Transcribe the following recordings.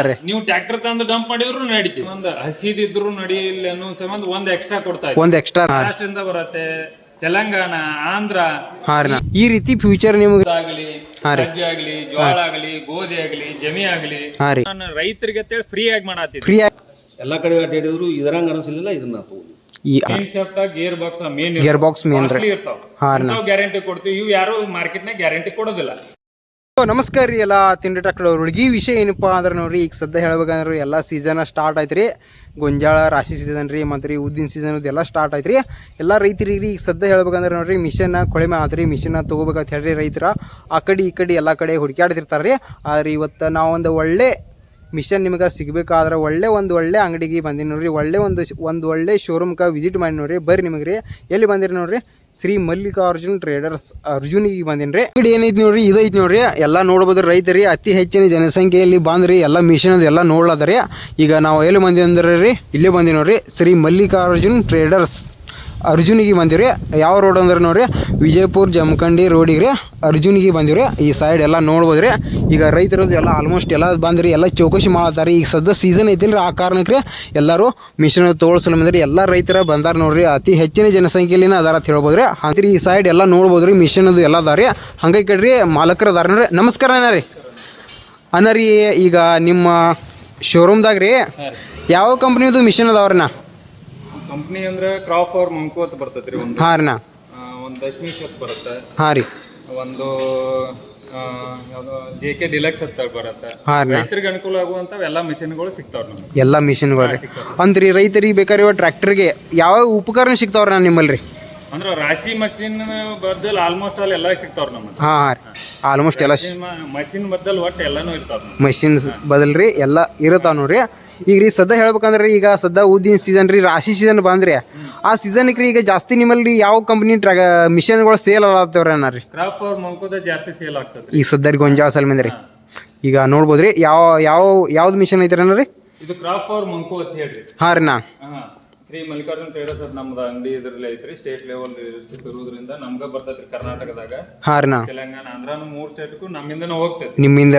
ಮಾಡ್ತಾರೆ ನೀವು ಟ್ರ್ಯಾಕ್ಟರ್ ತಂದು ಡಂಪ್ ಮಾಡಿದ್ರು ನಡೀತಿ ಒಂದ್ ಹಸಿದಿದ್ರು ನಡಿಯಿಲ್ಲ ಅನ್ನೋ ಸಂಬಂಧ ಒಂದ್ ಎಕ್ಸ್ಟ್ರಾ ಕೊಡ್ತಾ ಒಂದ್ ಎಕ್ಸ್ಟ್ರಾ ಮಹಾರಾಷ್ಟ್ರದಿಂದ ಬರುತ್ತೆ ತೆಲಂಗಾಣ ಆಂಧ್ರ. ಈ ರೀತಿ ಫ್ಯೂಚರ್ ನಿಮ್ಗೆ ಆಗಲಿ. ಸಜ್ಜೆ ಆಗ್ಲಿ ಜೋಳ ಆಗಲಿ ಗೋಧಿ ಆಗಲಿ ಜಮಿ ಆಗಲಿ ರೈತರಿಗೆ ಅಂತೇಳಿ ಫ್ರೀ ಆಗಿ ಮಾಡತ್ತಿ ಫ್ರೀ ಎಲ್ಲ ಕಡೆ ಅಡ್ಡಾಡಿದ್ರು ಇದ್ರಂಗ ಅನಿಸಲಿಲ್ಲ ಇದನ್ನ ತಗೊಂಡು ಈ gear box main gear box main ಇರ್ತಾವ. ಗ್ಯಾರಂಟಿ ಕೊಡ್ತೀವಿ. ಇವು ಯಾರು ಮಾರ್ಕೆಟ್ನಾಗ ಗ್ಯಾರಂಟಿ ಕೊಡೋದಿಲ್ಲ. So, ನಮಸ್ಕಾರ ರೀ ಎಲ್ಲ ತಿಂಡಿ ಟ್ರಾಕ್ಟರ್ ಅವ್ರಿಗೆ ಈ ವಿಷಯ ಏನಪ್ಪ ಅಂದ್ರೆ ನೋಡ್ರಿ ಈಗ ಸದ್ಯ ಹೇಳ್ಬೇಕಂದ್ರೆ ಎಲ್ಲ ಸೀಸನ್ ಸ್ಟಾರ್ಟ್ ಆಯ್ತು ರೀ. ಗೊಂಜಾಳ ರಾಶಿ ಸೀಸನ್ ರೀ ಮತ್ತು ರೀ ಉದ್ದಿನ ಸೀಸನ್ ಎಲ್ಲ ಸ್ಟಾರ್ಟ್ ಆಯ್ತು ರೀ. ಎಲ್ಲ ರೈತರಿಗೆ ಈಗ ಸದ್ಯ ಹೇಳ್ಬೇಕಂದ್ರೆ ನೋಡ್ರಿ ಮಿಷನ್ ಕೊಳೆಮೆ ಆತ್ರಿ ಮಿಷನ್ ತೊಗೋಬೇಕಂತ ಹೇಳ್ರಿ ರೈತರ. ಆ ಕಡೆ ಈ ಕಡೆ ಎಲ್ಲ ಕಡೆ ಹುಡುಕಾಡ್ತಿರ್ತಾರೆ ರೀ ಆದ್ರೆ ಇವತ್ತು ನಾವೊಂದು ಒಳ್ಳೆ ಮಿಷನ್ ನಿಮಗೆ ಸಿಗಬೇಕಾದ್ರೆ ಒಳ್ಳೆ ಒಂದು ಒಳ್ಳೆ ಅಂಗಡಿಗೆ ಬಂದಿನಿ ನೋಡ್ರಿ. ಒಳ್ಳೆ ಒಂದು ಒಂದು ಒಳ್ಳೆ ಶೋರೂಮ್ಗೆ ವಿಸಿಟ್ ಮಾಡಿ ನೋಡ್ರಿ. ಬರ್ರಿ ನಿಮಗೆ ರೀ. ಎಲ್ಲಿ ಬಂದಿರಿ ನೋಡ್ರಿ? ಶ್ರೀ ಮಲ್ಲಿಕಾರ್ಜುನ್ ಟ್ರೇಡರ್ಸ್ ಅರ್ಜುನಿಗೆ ಬಂದಿನಿ ರೀ ಅಂಗಡಿ ಏನೈತಿ ನೋಡ್ರಿ? ಇದೈತಿ ನೋಡ್ರಿ. ಎಲ್ಲ ನೋಡ್ಬೋದು ರೈತರಿ. ಅತಿ ಹೆಚ್ಚಿನ ಜನಸಂಖ್ಯೆಯಲ್ಲಿ ಬಂದ್ರಿ. ಎಲ್ಲ ಮಿಷನ್ ಎಲ್ಲ ನೋಡ್ಲಾದ್ರಿ ಈಗ ನಾವು ಎಲ್ಲಿ ಬಂದಿ ಅಂದ್ರೆ ರೀ? ಇಲ್ಲೇ ಬಂದಿ ನೋಡ್ರಿ. ಶ್ರೀ ಮಲ್ಲಿಕಾರ್ಜುನ್ ಟ್ರೇಡರ್ಸ್ ಅರ್ಜುನಿಗೆ ಬಂದಿವ್ರಿ. ಯಾವ ರೋಡ್ ಅಂದ್ರೆ ನೋಡ್ರಿ? ವಿಜಯಪುರ ಜಮಖಂಡಿ ರೋಡಿಗೆ ರೀ ಅರ್ಜುನಿಗೆ ಬಂದಿವ್ರಿ. ಈ ಸೈಡ್ ಎಲ್ಲ ನೋಡ್ಬೋದು ರೀ ಈಗ ರೈತರದ್ದು ಎಲ್ಲ ಆಲ್ಮೋಸ್ಟ್ ಎಲ್ಲ ಬಂದ್ರಿ ಎಲ್ಲ ಚೌಕಶಿ ಮಾಡತ್ತಾರೆ. ಈಗ ಸದ್ಯ ಸೀಸನ್ ಐತಿಲ್ರಿ ಆ ಕಾರಣಕ್ಕೆ ರೀ ಎಲ್ಲರೂ ಮಿಷನ್ ತೋರಿಸಲು ಬಂದ್ರಿ. ಎಲ್ಲ ರೈತರ ಬಂದಾರ ನೋಡ್ರಿ. ಅತಿ ಹೆಚ್ಚಿನ ಜನಸಂಖ್ಯೆಲಿನ ಅದಾರ ಅಂತ ಹೇಳ್ಬೋದು ರೀ ಹಂಗ್ರಿ ಈ ಸೈಡ್ ಎಲ್ಲ ನೋಡ್ಬೋದು ರೀ ಮಿಷನ್ ಅದು ಎಲ್ಲ ಅದಾರ ರೀ. ಹಂಗೆ ಕಡ್ರಿ ಮಾಲಕರು ಅದಾರ ನೋಡ್ರಿ. ನಮಸ್ಕಾರ ಅಣ್ಣ ರೀ. ಅಣ್ಣ ರೀ ಈಗ ನಿಮ್ಮ ಶೋರೂಮ್ದಾಗ ರೀ ಯಾವ ಕಂಪ್ನಿದು ಮಿಷನ್ ಅದಾವ್ರಣ್ಣ ಕಂಪ್ನಿ ಅಂದ್ರೆ ಕ್ರಾಪ್ ಅವ್ರ ಮಂಕೋತ್ ಬರ್ತೈತ್ರಿ ಒಂದು. ಹಾಂ ರೀ ನಾ. ಒಂದು ದಶಮಿ ಶತ್ ಬರುತ್ತೆ. ಹಾರಿ ರೀ. ಒಂದು ಯಾವ್ದೋ ಜೆ ಕೆ ಡಿಲಕ್ಸ್ ಅಂತ ಬರುತ್ತೆ. ಹಾಂ ರೀ ರೈತರಿಗೆ ಅನುಕೂಲ ಆಗುವಂತ ಎಲ್ಲ ಮಿಷನ್ಗಳು ಸಿಗ್ತಾವ ನಮ್ಗೆ. ಎಲ್ಲ ಮಿಷನ್ಗಳು ರೀ. ಅಂದ್ರಿ ರೈತರಿಗೆ ಬೇಕಾದ್ರೆ ಟ್ರ್ಯಾಕ್ಟರ್ಗೆ ಯಾವ ಉಪಕರಣ ಸಿಗ್ತಾವ್ರ ನಾನು ನಿಮ್ಮಲ್ಲಿ ರೀ? ಅಂದ್ರೆ ರಾಶಿ ಮಷಿನ್ ಬದಲ್ ಆಲ್ಮೋಸ್ಟ್ ಆಲ್ ಎಲ್ಲ ಸಿಗ್ತಾವ್ರ ನಮ್ಮಲ್ಲಿ. ಹಾಂ ಹಾಂ ರೀ. ಆಲ್ಮೋಸ್ಟ್ ಎಲ್ಲ ಮಷಿನ್ ಬದಲ್ ಒಟ್ಟು ಎಲ್ಲಾನು ಇರ್ತಾವ ಮಷಿನ್ ಬದಲ್ರಿ ಎಲ್ಲ ಇರುತ್ತಾವ ನೋಡ್ರಿ. ಈಗ ರೀ ಸದ್ಯ ಹೇಳ್ಬೇಕಂದ್ರೆ ಈಗ ಸದ್ಯ ಊದಿನ ಸೀಸನ್ ರೀ ರಾಶಿ ಸೀಸನ್ ಬಂದ್ರಿ. ಆ ಸೀಸನ್ಗೆ ರೀ ಈಗ ಜಾಸ್ತಿ ನಿಮ್ಮಲ್ಲಿ ಯಾವ ಕಂಪ್ನಿ ಟ್ರ್ಯಾ ಮಿಷನ್ಗಳು ಸೇಲ್ ಆಗತ್ತವ್ರಿ ಅಣ್ಣ ರೀ. ಕ್ರಾಪ್ ಮಂಕುದ ಜಾಸ್ತಿ ಸೇಲ್ ಆಗ್ತದೆ. ಈಗ ಸದ್ಯ ರೀ ಗೊಂಜಾಳ ಸಲ್ಮಂದ್ ರೀ. ಈಗ ನೋಡ್ಬೋದ್ರಿ ಯಾವ ಯಾವ ಯಾವ್ದು ಮಿಷನ್ ಐತ್ರಿ ಅನ್ನ ರೀ? ಇದು ಕ್ರಾಪ್ ಮಂಕು ಅಂತ ಹೇಳ್ರಿ. ಹಾಂ ರೀ ನಾ. ಶ್ರೀ ಮಲ್ಲಿಕಾರ್ಜುನ್ ಟ್ರೇಡರ್ಸ್ ಅದ್ ನಮ್ದು ಅಂಗಡಿ ಇದ್ರಲ್ಲಿ ಐತ್ರಿ ಸ್ಟೇಟ್ ಲೆವೆಲ್ ಇರೋದ್ರಿಂದ ನಮ್ಗ ಬರ್ತೈತ್ರಿ ಕರ್ನಾಟಕದಾಗ. ಹಾರ್ನ ತೆಲಂಗಾಣ ಆಂಧ್ರ ಮೂರ್ ಸ್ಟೇಟ್ಗೂ ನಮ್ಮಿಂದ ಹೋಗ್ತೈತಿ ನಿಮ್ಮಿಂದ.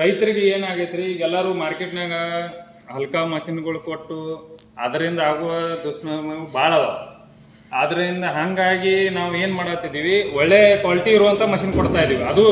ರೈತರಿಗೆ ಏನಾಗೈತ್ರಿ ಈಗ ಎಲ್ಲಾರು ಮಾರ್ಕೆಟ್ನಾಗ ಹಲ್ಕಾ ಮಷಿನ್ಗಳು ಕೊಟ್ಟು ಅದರಿಂದ ಆಗುವ ದುಷ್ಪರಿಣಾಮ ಭಾಳ ಅದಾವ. ಅದರಿಂದ ಹಂಗಾಗಿ ನಾವು ಏನ್ ಮಾಡತ್ತಿದೀವಿ ಒಳ್ಳೆ ಕ್ವಾಲಿಟಿ ಇರುವಂತ ಮಷಿನ್ ಕೊಡ್ತಾ ಇದೀವಿ. ಅದು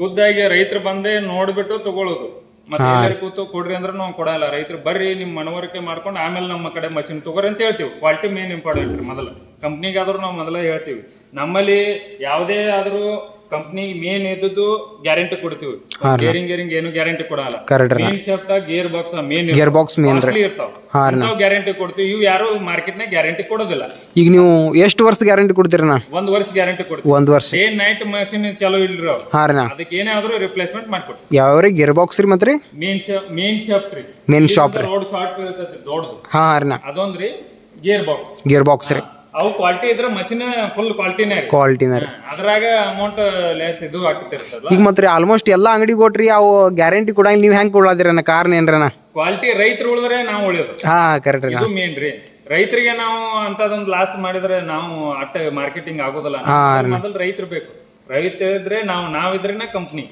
ಖುದ್ದಾಗಿ ರೈತರು ಬಂದೇ ನೋಡ್ಬಿಟ್ಟು ತಗೊಳ್ಳೋದು ಮತ್ತೆ ಎಲ್ಲರಿಗೂ ಕೂತು ಕೊಡ್ರಿ ಅಂದ್ರೆ ನಾವು ಕೊಡಲ್ಲ. ರೈತರು ಬರ್ರಿ ನಿಮ್ ಮನವರಿಕೆ ಮಾಡ್ಕೊಂಡು ಆಮೇಲೆ ನಮ್ಮ ಕಡೆ ಮಷಿನ್ ತಗೋರಿ ಅಂತ ಹೇಳ್ತೀವಿ. ಕ್ವಾಲಿಟಿ ಮೇನ್ ಇಂಪಾರ್ಟೆಂಟ್ ರೀ ಮೊದಲು. ಕಂಪ್ನಿಗಾದ್ರೂ ನಾವು ಮೊದಲೇ ಹೇಳ್ತೀವಿ. ನಮ್ಮಲ್ಲಿ ಯಾವುದೇ ಆದ್ರೂ ಕಂಪ್ನಿ ಮೇನ್ ಇದ್ದದ್ದು ಗ್ಯಾರಂಟಿ ಕೊಡ್ತೀವಿ. ಗೇರಿಂಗ್ ಗೇರಿಂಗ್ ಏನು ಗ್ಯಾರಂಟಿ ಕೊಡಲ್ಲ. Main shaft gear box main gear box main ಇರ್ತಾವ. ರೀ. ಗ್ಯಾರಂಟಿ ಕೊಡ್ತೀವಿ. ಇವು ಯಾರು ಮಾರ್ಕೆಟ್ ನಾಗ ಗ್ಯಾರಂಟಿ ಕೊಡೋದಿಲ್ಲ. ಈಗ ನೀವು ಎಷ್ಟು ವರ್ಷ ಗ್ಯಾರಂಟಿ ಕೊಡ್ತೀರಿ ನಾ ಒಂದ್ ವರ್ಷ ಗ್ಯಾರಂಟಿ ಕೊಡ್ತೀವಿ. ಒಂದ್ ವರ್ಷ. ಏನ್ ನೈಟ್ ಮಷಿನ್ ಚಲೋ ಇಲ್ರಿ ಅದಕ್ಕೆ ಏನೇ ಆದ್ರೂ ರಿಪ್ಲೇಸ್ಮೆಂಟ್ ಮಾಡ್ಕೊಡ್ತೀವಿ. ಯಾವ ರೀ ಗೇರ್ ಬಾಕ್ಸ್ ರೀ? ಮತ್ತೆ ಮೇನ್ ಶಾಪ್ ಮೇನ್ ಶಾಫ್ಟ್ ರೀ ಮೇನ್ ಶಾಪ್ ರೀ. ರೋಡ್ ಶಾರ್ಟ್ ಇರ್ತೈತಿ ದೊಡ್ಡದು. ಹಾ ರೀ ಅದೊಂದ್ರಿ ಗೇರ್ ಬಾಕ್ಸ್ ಗೇರ್ ಬಾಕ್ಸ್ ರೀ. ಅವು ಕ್ವಾಲಿಟಿ ಇದ್ರೆ ಮಷಿನ್ ಫುಲ್ ಕ್ವಾಲಿಟಿನೇ ರೀ. ಕ್ವಾಲಿಟಿನ ರೀ. ಅದ್ರಾಗ ಅಮೌಂಟ್ ಲೆಸ್ ಇದು ಆಗ್ತಿರ್ತದಲ್ಲ. ಈಗ ಮತ್ತೆ ಆಲ್ಮೋಸ್ಟ್ ಎಲ್ಲಾ ಅಂಗಡಿ ಕೊಟ್ರಿ ಅವು ಗ್ಯಾರಂಟಿ ಕೂಡ ನೀವು ಹೆಂಗೆ ಅನ್ನ ಕಾರಣ ಏನ್ರಿ ಕ್ವಾಲಿಟಿ ರೈತರು ಉಳಿದ್ರೆ ನಾವು ಉಳಿದ್ರು ಹಾ ಕರೆಕ್ಟ್ ರೀ ಇದು ಮೇನ್ ರೀ. ರೈತರಿಗೆ ನಾವು ಅಂತದೊಂದು ಲಾಸ್ ಮಾಡಿದ್ರೆ ನಾವು ಅಟ್ಟ ಮಾರ್ಕೆಟಿಂಗ್ ಆಗೋದಿಲ್ಲ. ಮೊದಲು ರೈತರು ಬೇಕು. ರೈತ ಇದ್ರೆ ನಾವು ನಾವಿದ್ರೆ ಕಂಪ್ನಿ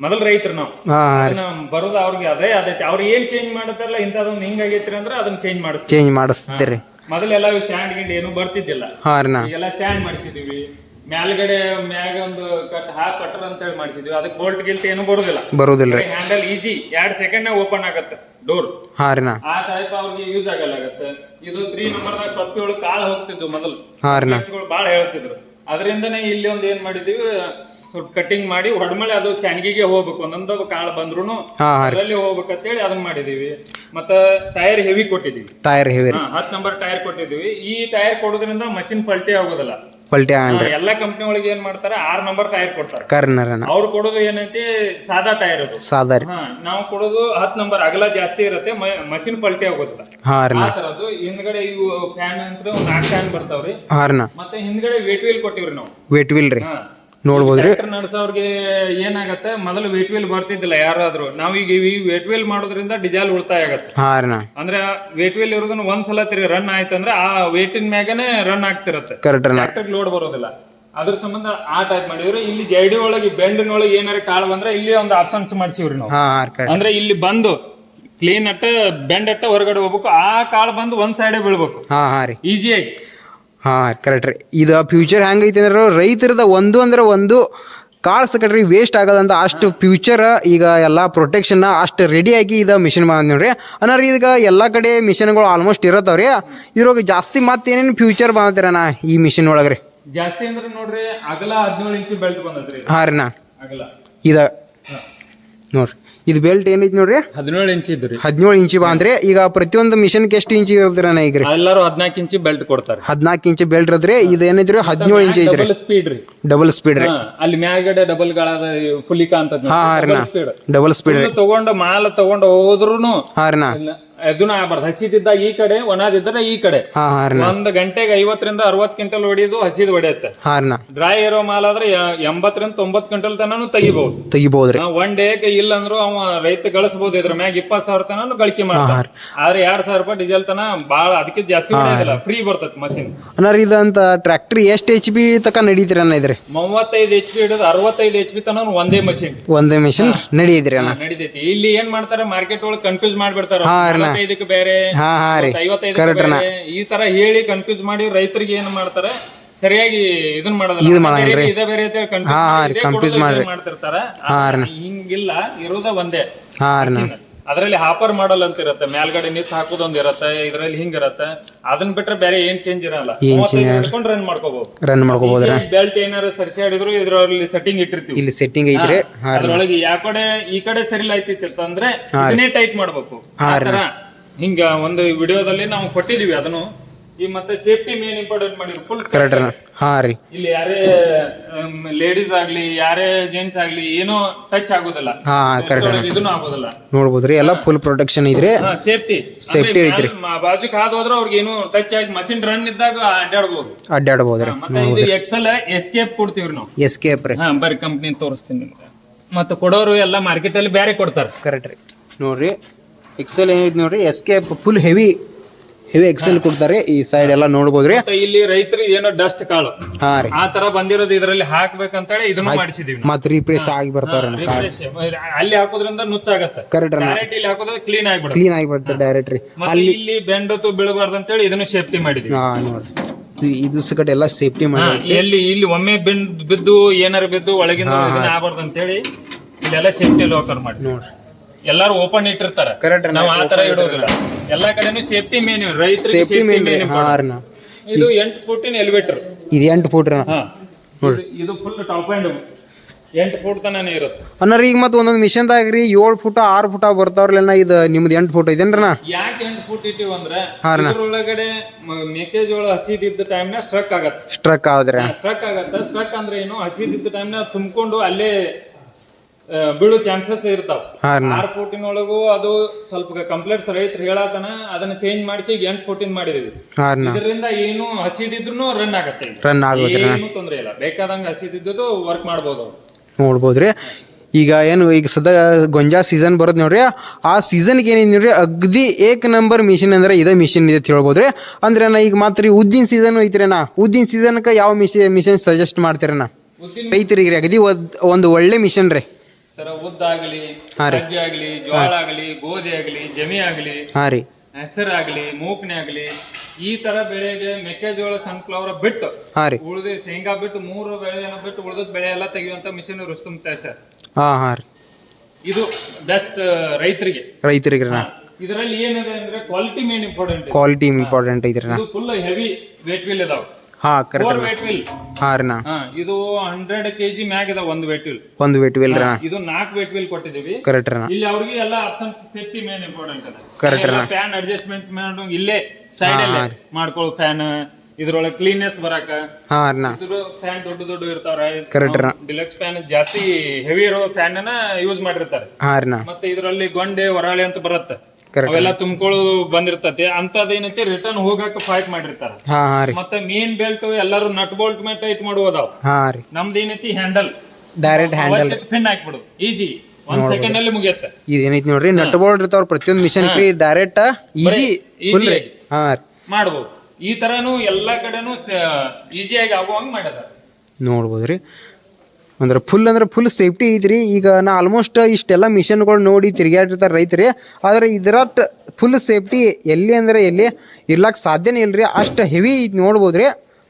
ಮೊದಲ ರೈತರು ನಾವು. ಹಾಂ ಅದನ್ನ ಬರೋದು ಅವ್ರಿಗೆ ಅದೇ ಅದೈತಿ ಅವ್ರು ಏನ್ ಚೇಂಜ್ ಮಾಡತ್ತಾರಲ್ಲ ಇಂಥದೊಂದು ಹಿಂಗಾಗೈತ್ರಿ ಅಂದ್ರೆ ಅದನ್ನ ಚೇಂಜ್ ಮಾಡಿಸ್ತೀವಿ. ಚೇಂಜ್ ಮಾಡಿಸ್ತೀರಿ. ಮೊದಲೆಲ್ಲ ಸ್ಟ್ಯಾಂಡ್ ಗಿಂಡ್ ಏನು ಬರ್ತಿದ್ದಿಲ್ಲ. ಈಗೆಲ್ಲ ಸ್ಟ್ಯಾಂಡ್ ಮಾಡಿಸಿದೀವಿ. ಮ್ಯಾಲ್ಗಡೆ ಮ್ಯಾಗ ಒಂದು ಕಟ್ ಹಾಫ್ ಕಟ್ಟರ್ ಅಂತ ಹೇಳಿ ಮಾಡಿಸಿದ್ವಿ. ಅದಕ್ಕೆ ಬೋಲ್ಟ್ ಗಿಲ್ಟ್ ಏನು ಬರೋದಿಲ್ಲ. ಬರುದಿಲ್ಲ ರೀ. ಹ್ಯಾಂಡಲ್ ಈಸಿ ಎರಡ್ ಸೆಕೆಂಡ್ ಓಪನ್ ಆಗತ್ತೆ ಡೋರ್ ಹಾರಿನ ಆ ಟೈಪ್ ಅವ್ರಿಗೆ ಯೂಸ್ ಆಗಲ್ಲ ಆಗತ್ತೆ. ಇದು ತ್ರೀ ನಂಬರ್ದಾಗ ಸೊಪ್ಪಿ ಒಳಗೆ ಕಾಳು ಹೋಗ್ತಿದ್ವು ಮೊದಲು. ಹಾರಿನ ನಾ. ಹೇಳ್ತಿದ್ರು. ಅದರಿಂದನೇ ಇಲ್ಲಿ ಒಂದು ಏನ್ ಮಾಡಿದೀವಿ ಸ್ವಲ್ಪ ಕಟಿಂಗ್ ಮಾಡಿ ಹೊಡ್ಮಳೆ ಅದು ಚಾನ್ಗಿಗೆ ಹೋಗ್ಬೇಕು. ಒಂದೊಂದು ಕಾಳು ಬಂದ್ರು ಹಾಂ ಹಾಂ ರೀ. ಅದರಲ್ಲಿ ಹೋಗ್ಬೇಕಂತೇಳಿ ಅದನ್ನ ಮಾಡಿದೀವಿ. ಮತ್ತ ಟೈರ್ ಹೆವಿ ಕೊಟ್ಟಿದೀವಿ. ಟೈರ್ ಹೆವಿ ರೀ. ಹತ್ತು ನಂಬರ್ ಟೈರ್ ಕೊಟ್ಟಿದೀವಿ. ಈ ಟೈರ್ ಕೊಡೋದ್ರಿಂದ ಮಷಿನ್ ಪಲ್ಟಿ ಆಗೋದಿಲ್ಲ. ಕ್ವಾಲಿಟಿ ಹಾ, ಎಲ್ಲಾ ಕಂಪ್ನಿ ಒಳಗೆ ಏನ್ ಮಾಡ್ತಾರೆ ಆರ್ ನಂಬರ್ ಟೈರ್ ಕೊಡ್ತಾರೆ. ಕರ್ನರನ. ಅವ್ರು ಕೊಡೋದು ಏನೈತಿ ಸಾದಾ ಟೈರ್ ಅದು. ಸಾದಾ ರೀ. ಹಾ ನಾವು ಕೊಡೋದು ಹತ್ತು ನಂಬರ್ ಅಗಲ ಜಾಸ್ತಿ ಇರುತ್ತೆ ಮಷಿನ್ ಪಲ್ಟಿ ಆಗೋದಿಲ್ಲ. ಹಾಂ ರೀ ಆ ನಾ ತರದ್ದು ಹಿಂದ್ಗಡೆ ಇವು ಫ್ಯಾನ್ ಅಂತ ಒಂದ್ ನಾಲ್ಕು ಫ್ಯಾನ್ ಬರ್ತಾವ್ರಿ. ಹಾಂ ರೀ ಮತ್ತೆ ಹಿಂದ್ಗಡೆ ವೇಟ್ ವೀಲ್ ಕೊಟ್ಟಿವ್ರಿ ನಾವು. ವೇಟ್ ವಿಲ್ ರೀ. ಹಾ. ನೋಡ್ಬೋದು ರೀ ಟ್ರ್ಯಾಕ್ಟರ್ ನಡೆಸೋರ್ಗೆ ಏನಾಗತ್ತೆ? ಮೊದಲು ವೇಟ್ ವೀಲ್ ಬರ್ತಿದ್ದಿಲ್ಲ ಯಾರಾದ್ರೂ. ನಾವೀಗ ಈ ವೇಟ್ ವೀಲ್ ಮಾಡೋದ್ರಿಂದ ಡಿಸೈಲ್ ಉಳಿತಾಯ ಆಗತ್ತೆ. ಹಾಂ ರೀ ಅಂದ್ರೆ ವೇಟ್ ವೀಲ್ ಇರೋದನ್ನ ಒಂದ್ಸಲ ತಿರುಗಿ ರನ್ ಆಯ್ತಂದ್ರೆ ಆ ವೇಟಿನ ಮ್ಯಾಗನೆ ರನ್ ಆಗ್ತಿರತ್ತೆ. ಕರೆಕ್ಟ್ ಟ್ರ್ಯಾಕ್ಟರ್ ಲೋಡ್ ಬರೋದಿಲ್ಲ. ಅದ್ರ ಸಂಬಂಧ ಆ ಟೈಪ್ ಮಾಡಿದ್ರು ಇಲ್ಲಿ ಜೈಡಿ ಒಳಗೆ ಬೆಂಡಿನೊಳಗೆ ಏನಾರ ಕಾಳು ಬಂದ್ರೆ ಇಲ್ಲಿ ಒಂದು ಆಪ್ಷನ್ಸ್ ಮಾಡಿಸಿವ್ರಿ ನಾವು. ಹಾಂ ಹಾಂ ಕರೆಕ್ಟ್ ಅಂದ್ರೆ ಇಲ್ಲಿ ಬಂದು ಕ್ಲೀನ್ ಅಟ್ಟ ಬೆಂಡ್ ಅಟ್ಟ ಹೊರಗಡೆ ಹೋಗ್ಬೇಕು. ಆ ಕಾಳು ಬಂದು ಒಂದ್ ಸೈಡೇ ಬೀಳ್ಬೇಕು. ಈಸಿ ಆಗಿ ರೀ. ಈಸಿಯಾಗಿ ಹಾಂ ಕರೆಕ್ಟ್ ರೀ. ಇದು ಫ್ಯೂಚರ್ ಹೆಂಗೈತೆ ಅಂದ್ರೆ ರೈತರದ ಒಂದು ಅಂದ್ರೆ ಒಂದು ಕಾಳು ಸಕಟ್ರಿ ವೇಸ್ಟ್ ಆಗೋದಂತ ಅಷ್ಟು ಫ್ಯೂಚರ್ ಈಗ ಎಲ್ಲ ಪ್ರೊಟೆಕ್ಷನ್ ಅಷ್ಟು ರೆಡಿಯಾಗಿ ಇದು ಮಿಷಿನ್ ಬಂದ ನೋಡ್ರಿ. ಅನ್ನೋರಿ ಈಗ ಎಲ್ಲ ಕಡೆ ಮಿಷಿನ್ಗಳು ಆಲ್ಮೋಸ್ಟ್ ಇರತ್ತವ್ರಿ. ಇದ್ರೊಳಗೆ ಜಾಸ್ತಿ ಮತ್ತೆ ಏನೇನು ಫ್ಯೂಚರ್ ಬಂದತ್ತಿರಣ್ಣ ಈ ಮಿಷಿನ್ ಒಳಗೆ ರೀ? ಜಾಸ್ತಿ ಅಂದ್ರೆ ನೋಡ್ರಿ ಅಗಲ ಹದಿನೇಳು ಇಂಚು ಬೆಲ್ಟ್ ಬಂದದ್ರಿ ಹಾಂ ರೀ ನಾ ಅಗಲ. ಇದು ನೋಡ್ರಿ. ಇದು ಬೆಲ್ಟ್ ಏನೈತಿ ನೋಡ್ರಿ? ಹದಿನೇಳು ಇಂಚ್ ಇದ್ರಿ ಹದಿನೇಳು ಇಂಚಿ ಬಂದ್ರೆ ಈಗ ಪ್ರತಿಯೊಂದು ಮಿಷನ್ಗೆ ಎಷ್ಟು ಇಂಚ್ ಇರೋದ್ರ ಈಗ ರೀ? ಎಲ್ಲರೂ ಹದಿನಾಲ್ಕು ಇಂಚ್ ಬೆಲ್ಟ್ ಕೊಡ್ತಾರೆ. ಹದಿನಾಲ್ಕು ಇಂಚ್ ಬೆಲ್ಟ್ ಇದ್ರೆ ಇದು ಏನಿದ್ರು ಹದಿನೇಳು ಇಂಚ್ ಐತ್ರಿ. ಡಬಲ್ ಸ್ಪೀಡ್ ರೀ. ಡಬಲ್ ಸ್ಪೀಡ್ ರೀ. ಹಾ, ಅಲ್ಲಿ ಮ್ಯಾಗಡೆ ಡಬಲ್ ಗಳಾದ ಫುಲ್ಲಿಕ ಅಂತ ಹಾ, ಹಾಂ ರೀ ನಾ ಸ್ಪೀಡ್ ಡಬಲ್ ಸ್ಪೀಡ್ ರೀ. ತಗೊಂಡು ಮಾಲ್ ತಗೊಂಡು ಹೋದ್ರೂನು ಹಾ ರೀ ನಾ ಅದನ್ನ ಬರ್ದ ಈ ಕಡೆ ಒಣದಿದ್ರೆ ಈ ಕಡೆ. ಒಂದ್ ಗಂಟೆಗೆ ಐವತ್ತರಿಂದ ಅರವತ್ ಕ್ವಿಂಟಲ್ ಹೊಡಿಯೋದು ಹಸಿದ್ ಹೊಡೆಯುತ್ತೆ. ಡ್ರೈ ಇರೋ ಮಾಲ್ ಆದ್ರೆ ಎಂಬತ್ತರಿಂದ ತೊಂಬತ್ ಕ್ವಿಂಟಲ್ ತನನು ತೆಗಿಬಹುದು ತೆಗಿಬಹುದು ಒನ್ ಡೇಗೆ ಇಲ್ಲ ಅಂದ್ರು ಅವ ರೈತ ಗಳಿಸಬಹುದು ಇದ್ರ ಮ್ಯಾಗ ಇಪ್ಪತ್ ಸಾವಿರ ತನನು ಗಳಿಕೆ ಮಾಡ್ತಾರೆ ಆದ್ರೆ ಎರಡ್ ಸಾವಿರ ರೂಪಾಯಿ ಡೀಸೆಲ್ ತನ ಬಾಳ ಅದಕ್ಕೆ ಜಾಸ್ತಿ ಹೊಡೆಯೋದಿಲ್ಲ. ಫ್ರೀ ಬರ್ತೈತಿ ಮಷಿನ್ ಅನ್ನಾರ ಇದಂತ ಟ್ರ್ಯಾಕ್ಟರ್ ಎಷ್ಟ್ ಎಚ್ ಬಿ ತಕ ನಡೀತಿರ ಇದ್ರೆ? ಮೂವತ್ತೈದು ಎಚ್ ಬಿ ಹಿಡಿದು ಅರವತ್ತೈದು ಎಚ್ ಬಿ ತನ ಒಂದೇ ಮಷಿನ್ ಒಂದೇ ಮಷಿನ್ ನಡೀದ್ರಿ ನಡೀತೈತಿ. ಇಲ್ಲಿ ಏನ್ ಮಾಡ್ತಾರೆ ಮಾರ್ಕೆಟ್ ಒಳಗೆ ಕನ್ಫ್ಯೂಸ್ ಮಾಡ್ಬಿಡ್ತಾರ. ಇದಕ್ಕೆ ಬೇರೆ ಹಾ ಹಾ ರೀ ಐವತ್ತೈದು Correct ಅಣ್ಣ. ಈ ತರ ಹೇಳಿ ಕನ್ಫ್ಯೂಸ್ ಮಾಡಿ ರೈತರಿಗೆ ಏನ್ ಮಾಡ್ತಾರೆ ಸರಿಯಾಗಿ ಇದನ್ ಮಾಡೋದಿಲ್ಲ ಇದು. ಬೇರೆ ಇದೇ ಬೇರೆ ಅಂತ ಹೇಳಿ confuse ಹಾ, ಹಾ ಮಾಡಿ ರೀ, ಇದೇ confuse ಕೊಡೋದು ಮಾಡ್ರಿ. ಇದೇ ಮಾಡ್ತಿರ್ತಾರ ಹಾ. ಹಿಂಗಿಲ್ಲ ಇರೋದ ಒಂದೇ ಹಾ ರೀ ಅದರಲ್ಲಿ ಹಾಪರ್ ಮಾಡಲ್ ಅಂತ ಇರುತ್ತೆ ಮೇಲ್ಗಡೆ ನಿಂತು ಹಾಕೋದೊಂದ್ ಇರುತ್ತೆ ಇದ್ರಲ್ಲಿ ಹಿಂಗ್ ಇರುತ್ತೆ. ಅದನ್ನ ಬಿಟ್ರೆ ಬೇರೆ ಏನ್ ಚೇಂಜ್ ಇರಲ್ಲ. ಹಿಡ್ಕೊಂಡು ರನ್ ಮಾಡ್ಕೋಬಹುದು ರನ್ ಮಾಡ್ಕೋಬೋದ್ರಿ ಬೆಲ್ಟ್ ಏನಾರು ಸರಿಸಿ ಆಡಿದ್ರು ಇದ್ರಲ್ಲಿ ಸೆಟ್ಟಿಂಗ್ ಇಟ್ಟಿರ್ತೀವಿ. ಇಲ್ಲಿ ಸೆಟ್ಟಿಂಗ್ ಇದ್ರೆ ಹಾ ರೀ ಅದ್ರೊಳಗೆ ಯಾವ ಕಡೆ ಈ ಕಡೆ ಸರಿಲಾಯ್ತಿತ್ತು ಅಂದ್ರೆ ಇದನ್ನೇ ಟೈಟ್ ಮಾಡ್ಬೇಕು. ಆ ಹಿಂಗ ಒಂದು ವಿಡಿಯೋದಲ್ಲಿ ನಾವು ಕೊಟ್ಟಿದೀವಿ ಅದನ್ನು. ಈ ಮತ್ತೆ ಸೇಫ್ಟಿ ಮೇನ್ ಇಂಪಾರ್ಟೆಂಟ್ ಮಾಡಿದ್ರು. ಫುಲ್ ಕರೆಕ್ಟ್ ಹಾ ರೀ. ಇಲ್ಲಿ ಯಾರೇ ಲೇಡೀಸ್ ಆಗ್ಲಿ ಯಾರೇ ಜೆಂಟ್ಸ್ ಆಗ್ಲಿ ಏನೋ ಟಚ್ ಆಗೋದಿಲ್ಲ. ಹಾ ಕರೆಕ್ಟ್ ಇದನ್ನು ಆಗೋದಿಲ್ಲ. ನೋಡ್ಬೋದ್ರಿ ಎಲ್ಲ ಫುಲ್ ಪ್ರೊಟೆಕ್ಷನ್ ಐತ್ರಿ. ಸೇಫ್ಟಿ ಸೇಫ್ಟಿ ಐತ್ರಿ. ಬಾಜುಕ್ ಹಾದ್ ಹೋದ್ರೆ ಅವ್ರಿಗೆ ಏನು ಟಚ್ ಆಗಿ ಮಷಿನ್ ರನ್ ಇದ್ದಾಗ ಅಡ್ಡಾಡಬಹುದು ಅಡ್ಡಾಡ್ಬೋದ್ರಿ. ಮತ್ತೆ ಇದು ಎಕ್ಸೆಲ್ ಎಸ್ಕೇಪ್ ಕೊಡ್ತೀವ್ರಿ ನಾವು. ಎಸ್ಕೇಪ್ ರೀ. ಹಾ ಬರೀ ಕಂಪನಿ ತೋರಿಸ್ತೀನಿ ನಿಮ್ಗೆ. ಮತ್ತೆ ಕೊಡೋರು ಎಲ್ಲ ಮಾರ್ಕೆಟ್ ಅಲ್ಲಿ ಬೇರೆ ಕೊಡ್ತಾರೆ. ಕರೆಕ್ಟ್ ರೀ. ನೋಡ್ರಿ ಎಕ್ಸೆಲ್ ಏನಿದ್ ನೋಡ್ರಿ escape full heavy heavy axle ಕೊಡ್ತಾರೆ ಈ ಸೈಡ್ ಎಲ್ಲ ನೋಡಬಹುದು ಮತ್ತೆ ಇಲ್ಲಿ ರೈತರಿಗೆ ಏನೋ ಡಸ್ಟ್ ಕಾಳು. ಹಾ ರೀ. ಆ ತರ ಬಂದಿರೋದು ಇದರಲ್ಲಿ ಹಾಕ್ಬೇಕಂತೇಳಿ ಇದನ್ನು ಮಾಡಿಸಿದೀವಿ ನಾವು. ಮತ್ ರೀಫ್ರೆಶ್ ಆಗಿ ಬರ್ತಾರೆ Refresh. ಅಲ್ಲಿ ಹಾಕೋದ್ರಿಂದ ನುಚ್ಚಾಗತ್ತೆ. ಕರೆಕ್ಟ್ ಇಲ್ಲಿ ಹಾಕೋದ್ರೆ ಕ್ಲೀನ್ ಆಗಿಬಿಡುತ್ತೆ. ಕ್ಲೀನ್ ಆಗಿಬಿಡುತ್ತೆ ಬರ್ತದೆ ಡೈರೆಕ್ಟ್ ರೀ. ಮತ್ತೆ ಇಲ್ಲಿ ಬೆಂಡತ್ತು ಬೀಳಬಾರ್ದು ಅಂತೇಳಿ ಇದನ್ನು ಸೇಫ್ಟಿ ಮಾಡಿದ್ವಿ. ಹಾ ನೋಡ್ರಿ. ಇದು- ಇದು ಎಲ್ಲ ಸೇಫ್ಟಿ ಮಾಡಿ ಎಲ್ಲಿ ಇಲ್ಲಿ ಒಮ್ಮೆ ಬೆಂಡ್ ಬಿದ್ದು ಏನಾರ ಬಿದ್ದು ಒಳಗಿಂದ ಇದನ್ನ ಅಂತ ಹೇಳಿ ಇಲ್ಲೆಲ್ಲ ಸೇಫ್ಟಿ ಲೋಕರ್ ಮಾಡಿ ನೋಡ್ರಿ. ಎಲ್ಲಾರು ಓಪನ್ ಇಟ್ಟಿರ್ತಾರ. ಕರೆಕ್ಟ್ ನಾವು ಆ ತರ ಇಡೋದಿಲ್ಲ. ಎಲ್ಲಾ ಕಡೆನು ಸೇಫ್ಟಿ ಮೇನ್ ರೈತರಿಗೆ ಸೇಫ್ಟಿ ಸೇಫ್ಟಿ ಮೇನ್ ರೀ ಮೇನ್ ಹಾ ರೀ ನಾ ಇದು ಎಂಟು ಫುಟಿನ ಎಲಿವೇಟರ್ ಇದು ಎಂಟು ಫೂಟ್ ಹಾ. ಇದು- ಇದು ಫುಲ್ ಟಾಪ್ ಅಂಡ್ ಎಂಟು ಫುಟ್ ತನನೇ ಇರುತ್ತೆ. ಅನ್ನಾರ ಈಗ ಮತ್ತೆ ಒಂದೊಂದು ಮಿಷನ್ದಾಗ ರೀ ಏಳು ಫುಟ ಆರು ಫುಟ ಬರ್ತಾವ್ರಲ್ಲ ಇದು ನಿಮ್ದು ಎಂಟು ಫುಟ್ ಇದೇನ್ರಣ ಯಾಕೆ ಎಂಟು ಫುಟ್ ಇಟ್ಟಿವಿ ಅಂದ್ರೆ ಹಾರ್ನ. ಒಳಗಡೆ ಮೆಕ್ಕೆಜೋಳ ಹಸಿದಿದ್ದ ಟೈಮ್ನ ಸ್ಟ್ರಕ್ ಆಗತ್ತೆ. ಸ್ಟ್ರಕ್ ಆದ್ರೆ? ಸ್ಟ್ರಕ್ ಆಗತ್ತೆ. ಸ್ಟ್ರಕ್ ಅಂದ್ರೆ ಏನು ಹಸಿದಿದ್ದ ಟೈಮ್ನ ತುಂಬಿಕೊಂಡು ಅಲ್ಲೇ ಬೀಳೋ ಚಾನ್ಸಸ್ ಇರ್ತಾವ. ಆರ್ ಫೋರ್ಟೀನ್ ಒಳಗು ಅದು ಸ್ವಲ್ಪ ಕಂಪ್ಲೇಂಟ್ಸ್ ರೈತರು ಹೇಳತನ ಅದನ್ನ ಚೇಂಜ್ ಮಾಡಿಸಿ ಈಗ ಎಂಟ್ ಫೋರ್ಟೀನ್ ಮಾಡಿದೀವಿ. ರೀ. ಇದರಿಂದ ಏನು ಹಸಿದಿದ್ರು ರನ್ ಆಗತ್ತೆ. ರನ್ ಆಗುತ್ತೆ ಏನು ತೊಂದ್ರೆ ಇಲ್ಲ. ಬೇಕಾದಂಗ ಹಸಿದಿದ್ದು ವರ್ಕ್ ಮಾಡ್ಬೋದು. ನೋಡಬಹುದು ನೋಡ್ಬೋದ್ರಿ ಈಗ ಏನು ಈಗ ಸದಾ ಗೊಂಜಾ ಸೀಸನ್ ಬರೋದು ನೋಡ್ರಿ. ಆ ಸೀಸನ್ಗೆ ಏನಿದೆ? ನೋಡ್ರಿ ಅಗ್ದಿ ಏಕ್ ನಂಬರ್ ಮಿಷಿನ್ ಅಂದ್ರೆ ಇದೇ ಮಿಷಿನ್ ಇದೆ ಅಂತ ಹೇಳ್ಬೋದ್ರಿ ಅಂದ್ರೆ ನಾ ಈಗ ಮಾತ್ರ ಉದ್ದಿನ ಸೀಸನ್ ಐತ್ರಿ ನಾ ಉದ್ದಿನ ಸೀಸನ್ಗೆ ಯಾವ ಮಿಷಿ ಮಿಷನ್ ಸಜೆಸ್ಟ್ ಮಾಡ್ತೀರಣ್ಣ ರೈತರಿಗೆ ಅಗದಿ ಒದ್- ಒಂದು ಒಳ್ಳೆ ಮಿಷನ್ ರೀ. ಸರ ಉದ್ದಾಗಲಿ ಸಜ್ಜೆ ಆಗಲಿ ಜೋಳ ಆಗಲಿ ಗೋಧಿ ಆಗಲಿ ಜಮಿ ಆಗಲಿ ಹಾಂ ರೀ. ಹೆಸರಾಗ್ಲಿ ಮೂಕ್ನೆ ಆಗ್ಲಿ ಈ ತರ ಬೆಳೆಗೆ ಮೆಕ್ಕೆಜೋಳ ಸನ್ಫ್ಲವರ್ ಬಿಟ್ಟು ಉಳಿದ ಶೇಂಗಾ ಬಿಟ್ಟು ಮೂರು ಬೆಳೆಯನ್ನು ಬಿಟ್ಟು ಉಳಿದ ಬೆಳೆ ಎಲ್ಲ ತೆಗೆಯುವಂತ ಮಿಷನ್ ರುಸ್ತುಮ್ ಸರ್. ಹಾ ಹಾಂ ರೀ. ಇದು ಬೆಸ್ಟ್ ರೈತರಿಗೆ. ರೈತರಿಗೆ ಇದರಲ್ಲಿ ಏನಿದೆ ಅಂದ್ರೆ quality main important quality important ಐತ್ರಿ ಇದು ಫುಲ್ ಹೆವಿ ವೇಟ್ ವೀಲ್ ಇದಾವ. ಹಾಂ ಕರೆಕ್ಟ್ ವೇಟ್ ವಿಲ್ ಹಾ ರೀ ನಾ ಇದು ಹಂಡ್ರೆಡ್ ಕೆಜಿ ಮ್ಯಾಗ್ ಇದಾವ ಒಂದು ವೇಟ್ ವಿಲ್ ಒಂದು ವೇಟ್ ವಿಲ್ ರೀ ನಾ ಇದು ನಾಲ್ಕು ವೇಟ್ ವಿಲ್ ಕೊಟ್ಟಿದೀವಿ ಕರೆಕ್ಟ್ ರೀ ನಾ ಇಲ್ಲಿ ಅವ್ರಿಗೆ ಎಲ್ಲ ಆಪ್ಷನ್ಸ್ ಸೇಫ್ಟಿ ಮೇನ್ ಇಂಪಾರ್ಟೆಂಟ್ ಅದ. Correct ಫ್ಯಾನ್ ಅಡ್ಜಸ್ಟ್ಮೆಂಟ್ ಮಾಡೋ ಇಲ್ಲೇ ಸೈಡ್ ಅಲ್ಲೇ ಮಾಡ್ಕೊಳ್ಳೋ ಫ್ಯಾನ್ ಇದ್ರೊಳಗೆ ಕ್ಲೀನ್ನೆಸ್ ಬರಾಕ. ಹಾ ರೀ ನಾ ಇದ್ರ ಫ್ಯಾನ್ ದೊಡ್ಡ ದೊಡ್ಡ ಇರ್ತಾವ್ರ Correct ರೀ. ಡಿಲಕ್ಸ್ ಫ್ಯಾನ್ ಜಾಸ್ತಿ ಹೆವಿ ಇರೋ ಫ್ಯಾನ್ ಯೂಸ್ ಮಾಡಿರ್ತಾರೆ. ಹಾ ರೀ ನಾ ಮತ್ತೆ ಇದರಲ್ಲಿ ಗೊಂಡೆ ಹೊರಾಳಿ ಅಂತ ಬರುತ್ತೆ. ಅವೆಲ್ಲ ತುಂಬ್ಕೊಳ್ಳೋದು ಬಂದಿರ್ತತಿ. ಅಂತದೇನೈತಿ ರಿಟರ್ನ್ ಹೋಗಾಕ ಫೈಟ್ ಮಾಡಿರ್ತಾರ. ಹಾಂ ಹಾಂ ರೀ. ಮತ್ತೆ ಮೇನ್ ಬೆಲ್ಟ್ ಎಲ್ಲರೂ ನಟ್ ಬೋಲ್ಟ್ ಮೇಲೆ ಟೈಟ್ ಮಾಡುವುದಾವ್ ಹಾ ರೀ. ನಮ್ದು ಏನೈತಿ ಹ್ಯಾಂಡಲ್ ಡೈರೆಕ್ಟ್ ಹ್ಯಾಂಡಲ್ ಫಿನ್ ಹಾಕ್ಬಿಡು. ಈಜಿ ಒಂದ್ ಸೆಕೆಂಡ್ ಅಲ್ಲಿ ಮುಗಿಯತ್ತೆ. ಇದೇನೈತಿ ನೋಡ್ರಿ ನಟ್ ಬೋಲ್ಟ್ ಇರ್ತಾವ್ರ ಪ್ರತಿಯೊಂದು ಮಿಷನ್ ರೀ ಡೈರೆಕ್ಟ್ ಈಜಿ ಫುಲ್ ರೀ. ಹಾಂ ರೀ. ಮಾಡ್ಬೋದು. ಈ ತರನು ಎಲ್ಲಾ ಕಡೆನೂ ಈಸಿಯಾಗಿ ಆಗುವಂಗ್ ಮಾಡ್ಯಾರ. ನೋಡ್ಬೋದು ರೀ ಅಂದ್ರೆ ಫುಲ್ ಅಂದ್ರೆ ಫುಲ್ ಸೇಫ್ಟಿ ಐತ್ರಿ. ಈಗ ನಾ ಆಲ್ಮೋಸ್ಟ್ ಇಷ್ಟೆಲ್ಲ ಮಿಷನ್ಗಳು ನೋಡಿ ತಿರುಗಾಡಿರ್ತಾರೆ ರೈತರಿ. ಆದರೆ ಇದರಟ್ ಫುಲ್ ಸೇಫ್ಟಿ ಎಲ್ಲಿ ಅಂದ್ರೆ ಎಲ್ಲಿ ಇರ್ಲಾಕ್ ಸಾಧ್ಯನೇ ಇಲ್ರಿ. ಅಷ್ಟು ಹೆವಿ ಐತಿ ನೋಡ್ಬೋದು ರೀ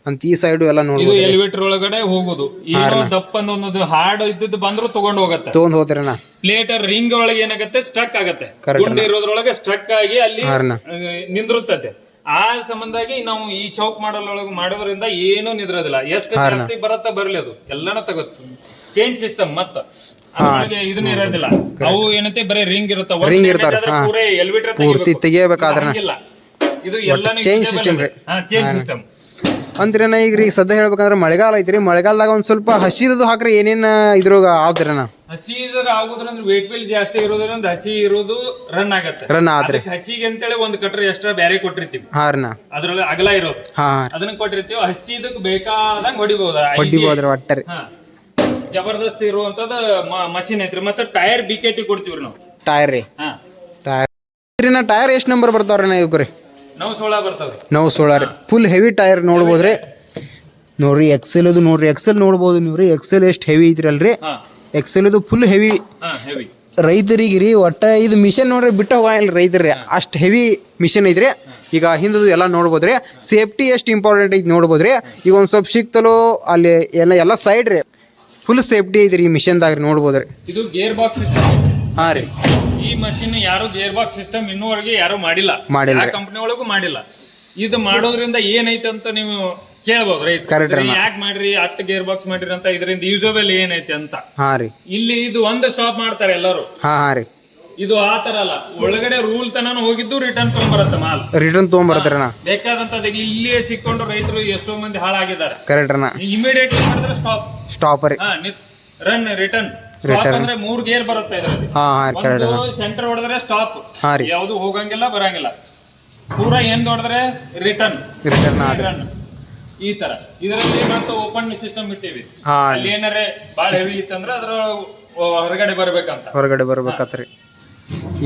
ಅಂತ ಈ ಸೈಡು ಎಲ್ಲ ಇದು ನೋಡ್ಬೋದು ಎಲಿವೇಟರ್ ಒಳಗಡೆ ಹೋಗೋದು. ಏನೋ ದಪ್ಪ ಅನ್ನೋದು ಹಾರ್ಡ್ ಇದ್ದದ್ದು ಬಂದ್ರು ತಗೊಂಡ್ ಹೋಗತ್ತೆ. ತೊಗೊಂಡ್ ಹೋದ್ರಣ್ಣ ಪ್ಲೇಟ್ ರಿಂಗ್ ಒಳಗೆ ಏನಾಗತ್ತೆ? ಸ್ಟ್ರಕ್ ಆಗತ್ತೆ. Correct ಗುಂಡಿ ಇರೋದ್ರೊಳಗೆ ಸ್ಟ್ರಕ್ ಆಗಿ ಅಲ್ಲಿ ಆ, ನಿಂದಿರುತ್ತದೆ ಆ ಸಂಬಂಧಾಗಿ ನಾವು ಈ ಚೌಕ್ ಮಾಡಲೊಳಗೆ ಮಾಡೋದ್ರಿಂದ ಏನು ನಿದ್ರೋದಿಲ್ಲ. ಎಷ್ಟು ಜಾಸ್ತಿ ಬರತ್ತ ಬರಲಿ ಅದು. ಎಲ್ಲಾನು ತಗೋತ್. ಚೇಂಜ್ ಸಿಸ್ಟಮ್ ಮತ್ತ. ಇದನ್ನ ಇರೋದಿಲ್ಲ. ಅವು ಏನಂತೆ ಬರೀ ರಿಂಗ್ ಇರುತ್ತಾವ ರಿಂಗ್ ಇರ್ತಾರೆ ಎಲಿವೇಟರ್ ಪೂರ್ತಿ ತೆಗಿಯಬೇಕಾದ್ರೆ ಇದು ಎಲ್ಲಾನು ಚೇಂಜ್ ಸಿಸ್ಟಮ್ ರೀ. ಹಾ ಚೇಂಜ್ ಸಿಸ್ಟಮ್ ಅಂದ್ರೇನ ಈಗ ರೀ ಸದ್ಯ ಹೇಳ್ಬೇಕಂದ್ರೆ ಮಳೆಗಾಲ ಐತ್ರಿ. ಮಳೆಗಾಲದಾಗ ಒಂದ್ ಸ್ವಲ್ಪ ಹಸಿದು ಹಾಕ್ರಿ. ಏನೇನ್ ಇದ್ರಾಗ ಆದ್ರಣ್ಣ ಹಸಿ ಇದ್ರ ಆಗುದ್ರಂದ್ರೆ ವೇಟ್ ಬಿಲ್ ಜಾಸ್ತಿ ಇರೋದ್ರಿಂದ ಹಸಿ ಇರೋದು ರನ್ ಆಗತ್ತೆ. ರನ್ ಆದ್ರೆ. ಅದಕ್ಕೆ ಹಸಿಗೆ ಅಂತೇಳಿ ಒಂದ್ ಕಟ್ರೆ ಎಕ್ಸ್ಟ್ರಾ ಬೇರೆ ಕೊಟ್ಟಿರ್ತೀವಿ. ಹಾರ್ನ ಅದ್ರೊಳಗೆ ಅಗಲ ಇರೋದು. ಹಾ. ಅದನ್ನ ಕೊಟ್ಟಿರ್ತೀವಿ. ಹಸಿ ಇದಕ್ ಬೇಕಾದಂಗ್ ಹೊಡಿಬಹುದು ಹೊಡಿಬೋದ್ರಿ ಒಟ್ಟರಿ. ಹಾ. ಜಬರ್ದಸ್ತ್ ಇರುವಂತದ ಮಷಿನ್ ಐತ್ರಿ. ಮತ್ತೆ ಟೈರ್ ಬಿಕೆಟಿ ಕೆ ಟಿ ಕೊಡ್ತೀವ್ರಿ ನಾವು. ಟೈರ್ ರೀ. ಹಾ. ಟೈರ್ ನಾ ಟೈರ್ ಎಷ್ಟು ನಂಬರ್ ಬರ್ತಾವ್ರಿ ನಾ ಇವ್ರಿ ನಾವು ಸೋಳ ಬರ್ತಾವ್ರಿ. ನಾವು ರೀ. ಫುಲ್ ಹೆವಿ ಟೈರ್ ನೋಡ್ಬೋದ್ರಿ. ನೋಡ್ರಿ ಎಕ್ಸೆಲ್ ಅದು ನೋಡ್ರಿ. ಎಕ್ಸೆಲ್ ನೋಡ್ಬೋದು ನೀವು ರೀ. ಎಕ್ಸೆಲ್ ಎಷ್ಟು ಹೆವಿ ಐತ್ರಿ ಅಲ್ರಿ. ಎಕ್ಸೆಲ್ ಇದು ಫುಲ್ ಹೆವಿ ಹಾ ಹೆವಿ ರೈತರಿಗೆ ರೀ ಒಟ್ಟ ಇದು ಮಿಷನ್ ನೋಡ್ರಿ ಬಿಟ್ಟು ಹೋಗಲ್ಲ ರೈತರಿ ಅಷ್ಟು ಹೆವಿ ಮಿಷನ್ ಐತ್ರಿ. ಈಗ ಹಿಂದದು ಎಲ್ಲ ನೋಡ್ಬೋದ್ರಿ ಸೇಫ್ಟಿ ಎಷ್ಟು ಇಂಪಾರ್ಟೆಂಟ್ ಐತಿ ನೋಡ್ಬೋದ್ರಿ ಈಗ ಒಂದು ಸ್ವಲ್ಪ ಸಿಕ್ತಲೋ ಅಲ್ಲಿ ಎಲ್ಲ ಎಲ್ಲ ಸೈಡ್ ರೀ. ಫುಲ್ ಸೇಫ್ಟಿ ಐತ್ರಿ ಈ ಮಿಷನ್ದಾಗ ರೀ ನೋಡ್ಬೋದ್ರಿ ಇದು ಗೇರ್ ಬಾಕ್ಸ್ ಸಿಸ್ಟಮ್ ಹಾಂ ರೀ. ಈ ಮಷಿನ್ ಯಾರು ಗೇರ್ ಬಾಕ್ಸ್ ಸಿಸ್ಟಮ್ ಇನ್ನೂವರೆಗೆ ಯಾರು ಮಾಡಿಲ್ಲ. ಮಾಡಿಲ್ಲ ಕಂಪನಿ ಒಳಗೂ ಮಾಡಿಲ್ಲ. ಇದು ಮಾಡೋದ್ರಿಂದ ಏನೈತೆ ಅಂತ ನೀವು ಕೇಳ್ಬೋದು Correct ರೈತ ಯಾಕೆ ಮಾಡ್ರಿ? ಅಟ್ ಗೇರ್ ಬಾಕ್ಸ್ ಮಾಡ್ರಿ ಅಂತ ಇದರಿಂದ ಯೂಸಬಲ್ ಏನೈತೆ ಅಂತ. ಹಾಂ ರೀ. ಇಲ್ಲಿ ಇದು ಒಂದು ಸ್ಟಾಪ್ ಮಾಡ್ತಾರೆ ಎಲ್ಲರೂ. ಹಾಂ ಹಾಂ ರೀ. ಇದು ಆ ತರ ಅಲ್ಲ. ಒಳಗಡೆ ರೂಲ್ ತನಕ ಹೋಗಿದ್ದು ರಿಟರ್ನ್ ತಗೊಂಡ್ಬರತ್ತೆ ಮಾಲ್. ರಿಟರ್ನ್ ಬೇಕಾದಂತ ಇಲ್ಲಿ ಇಲ್ಲಿಯೇ ಸಿಕ್ಕೊಂಡು ರೈತರು ಎಷ್ಟೋ ಮಂದಿ ಹಾಳಾಗಿದ್ದಾರೆ. ಕರೆಕ್ಟ್ ಅಣ್ಣ. ಇಮಿಡಿಯೇಟ್ಲಿ ಮಾಡಿದ್ರೆ ಸ್ಟಾಪ್ ಸ್ಟಾಪ್ ರೀ ರನ್ ರಿಟರ್ನ್ ಸ್ಟಾಪ್ ಅಂದ್ರೆ ಮೂರ್ ಗೇರ್ ಬರುತ್ತೆ ಇದರಲ್ಲಿ. ಹಾಂ ಹಾಂ ಕರೆಕ್ಟ್ ಒಂದು ಸೆಂಟರ್ ಹೊಡೆದ್ರೆ ಸ್ಟಾಪ್ ಹಾಂ ರೀ. ಯಾವುದು ಹೋಗಂಗಿಲ್ಲ ಬರಂಗಿಲ್ಲ. ಪೂರಾ ಏನು ನೋಡಿದ್ರೆ ರಿಟರ್ನ್ ರಿಟರ್ನ್ ಆದ್ರೆ. ಈ ತರ. ಇದರಲ್ಲಿ ಮತ್ತೆ ಓಪನ್ ಸಿಸ್ಟಮ್ ಇಟ್ಟಿವಿ. ಹಾಂ. ಅಲ್ಲಿ ಏನಾರೆ ಬಾಳ ಹೆವಿ ಇತ್ತಂದ್ರೆ ಅದ್ರ ಹೊರಗಡೆ ಬರ್ಬೇಕಂತ. ಹೊರಗಡೆ ಬರ್ಬೇಕಾತ್ರಿ.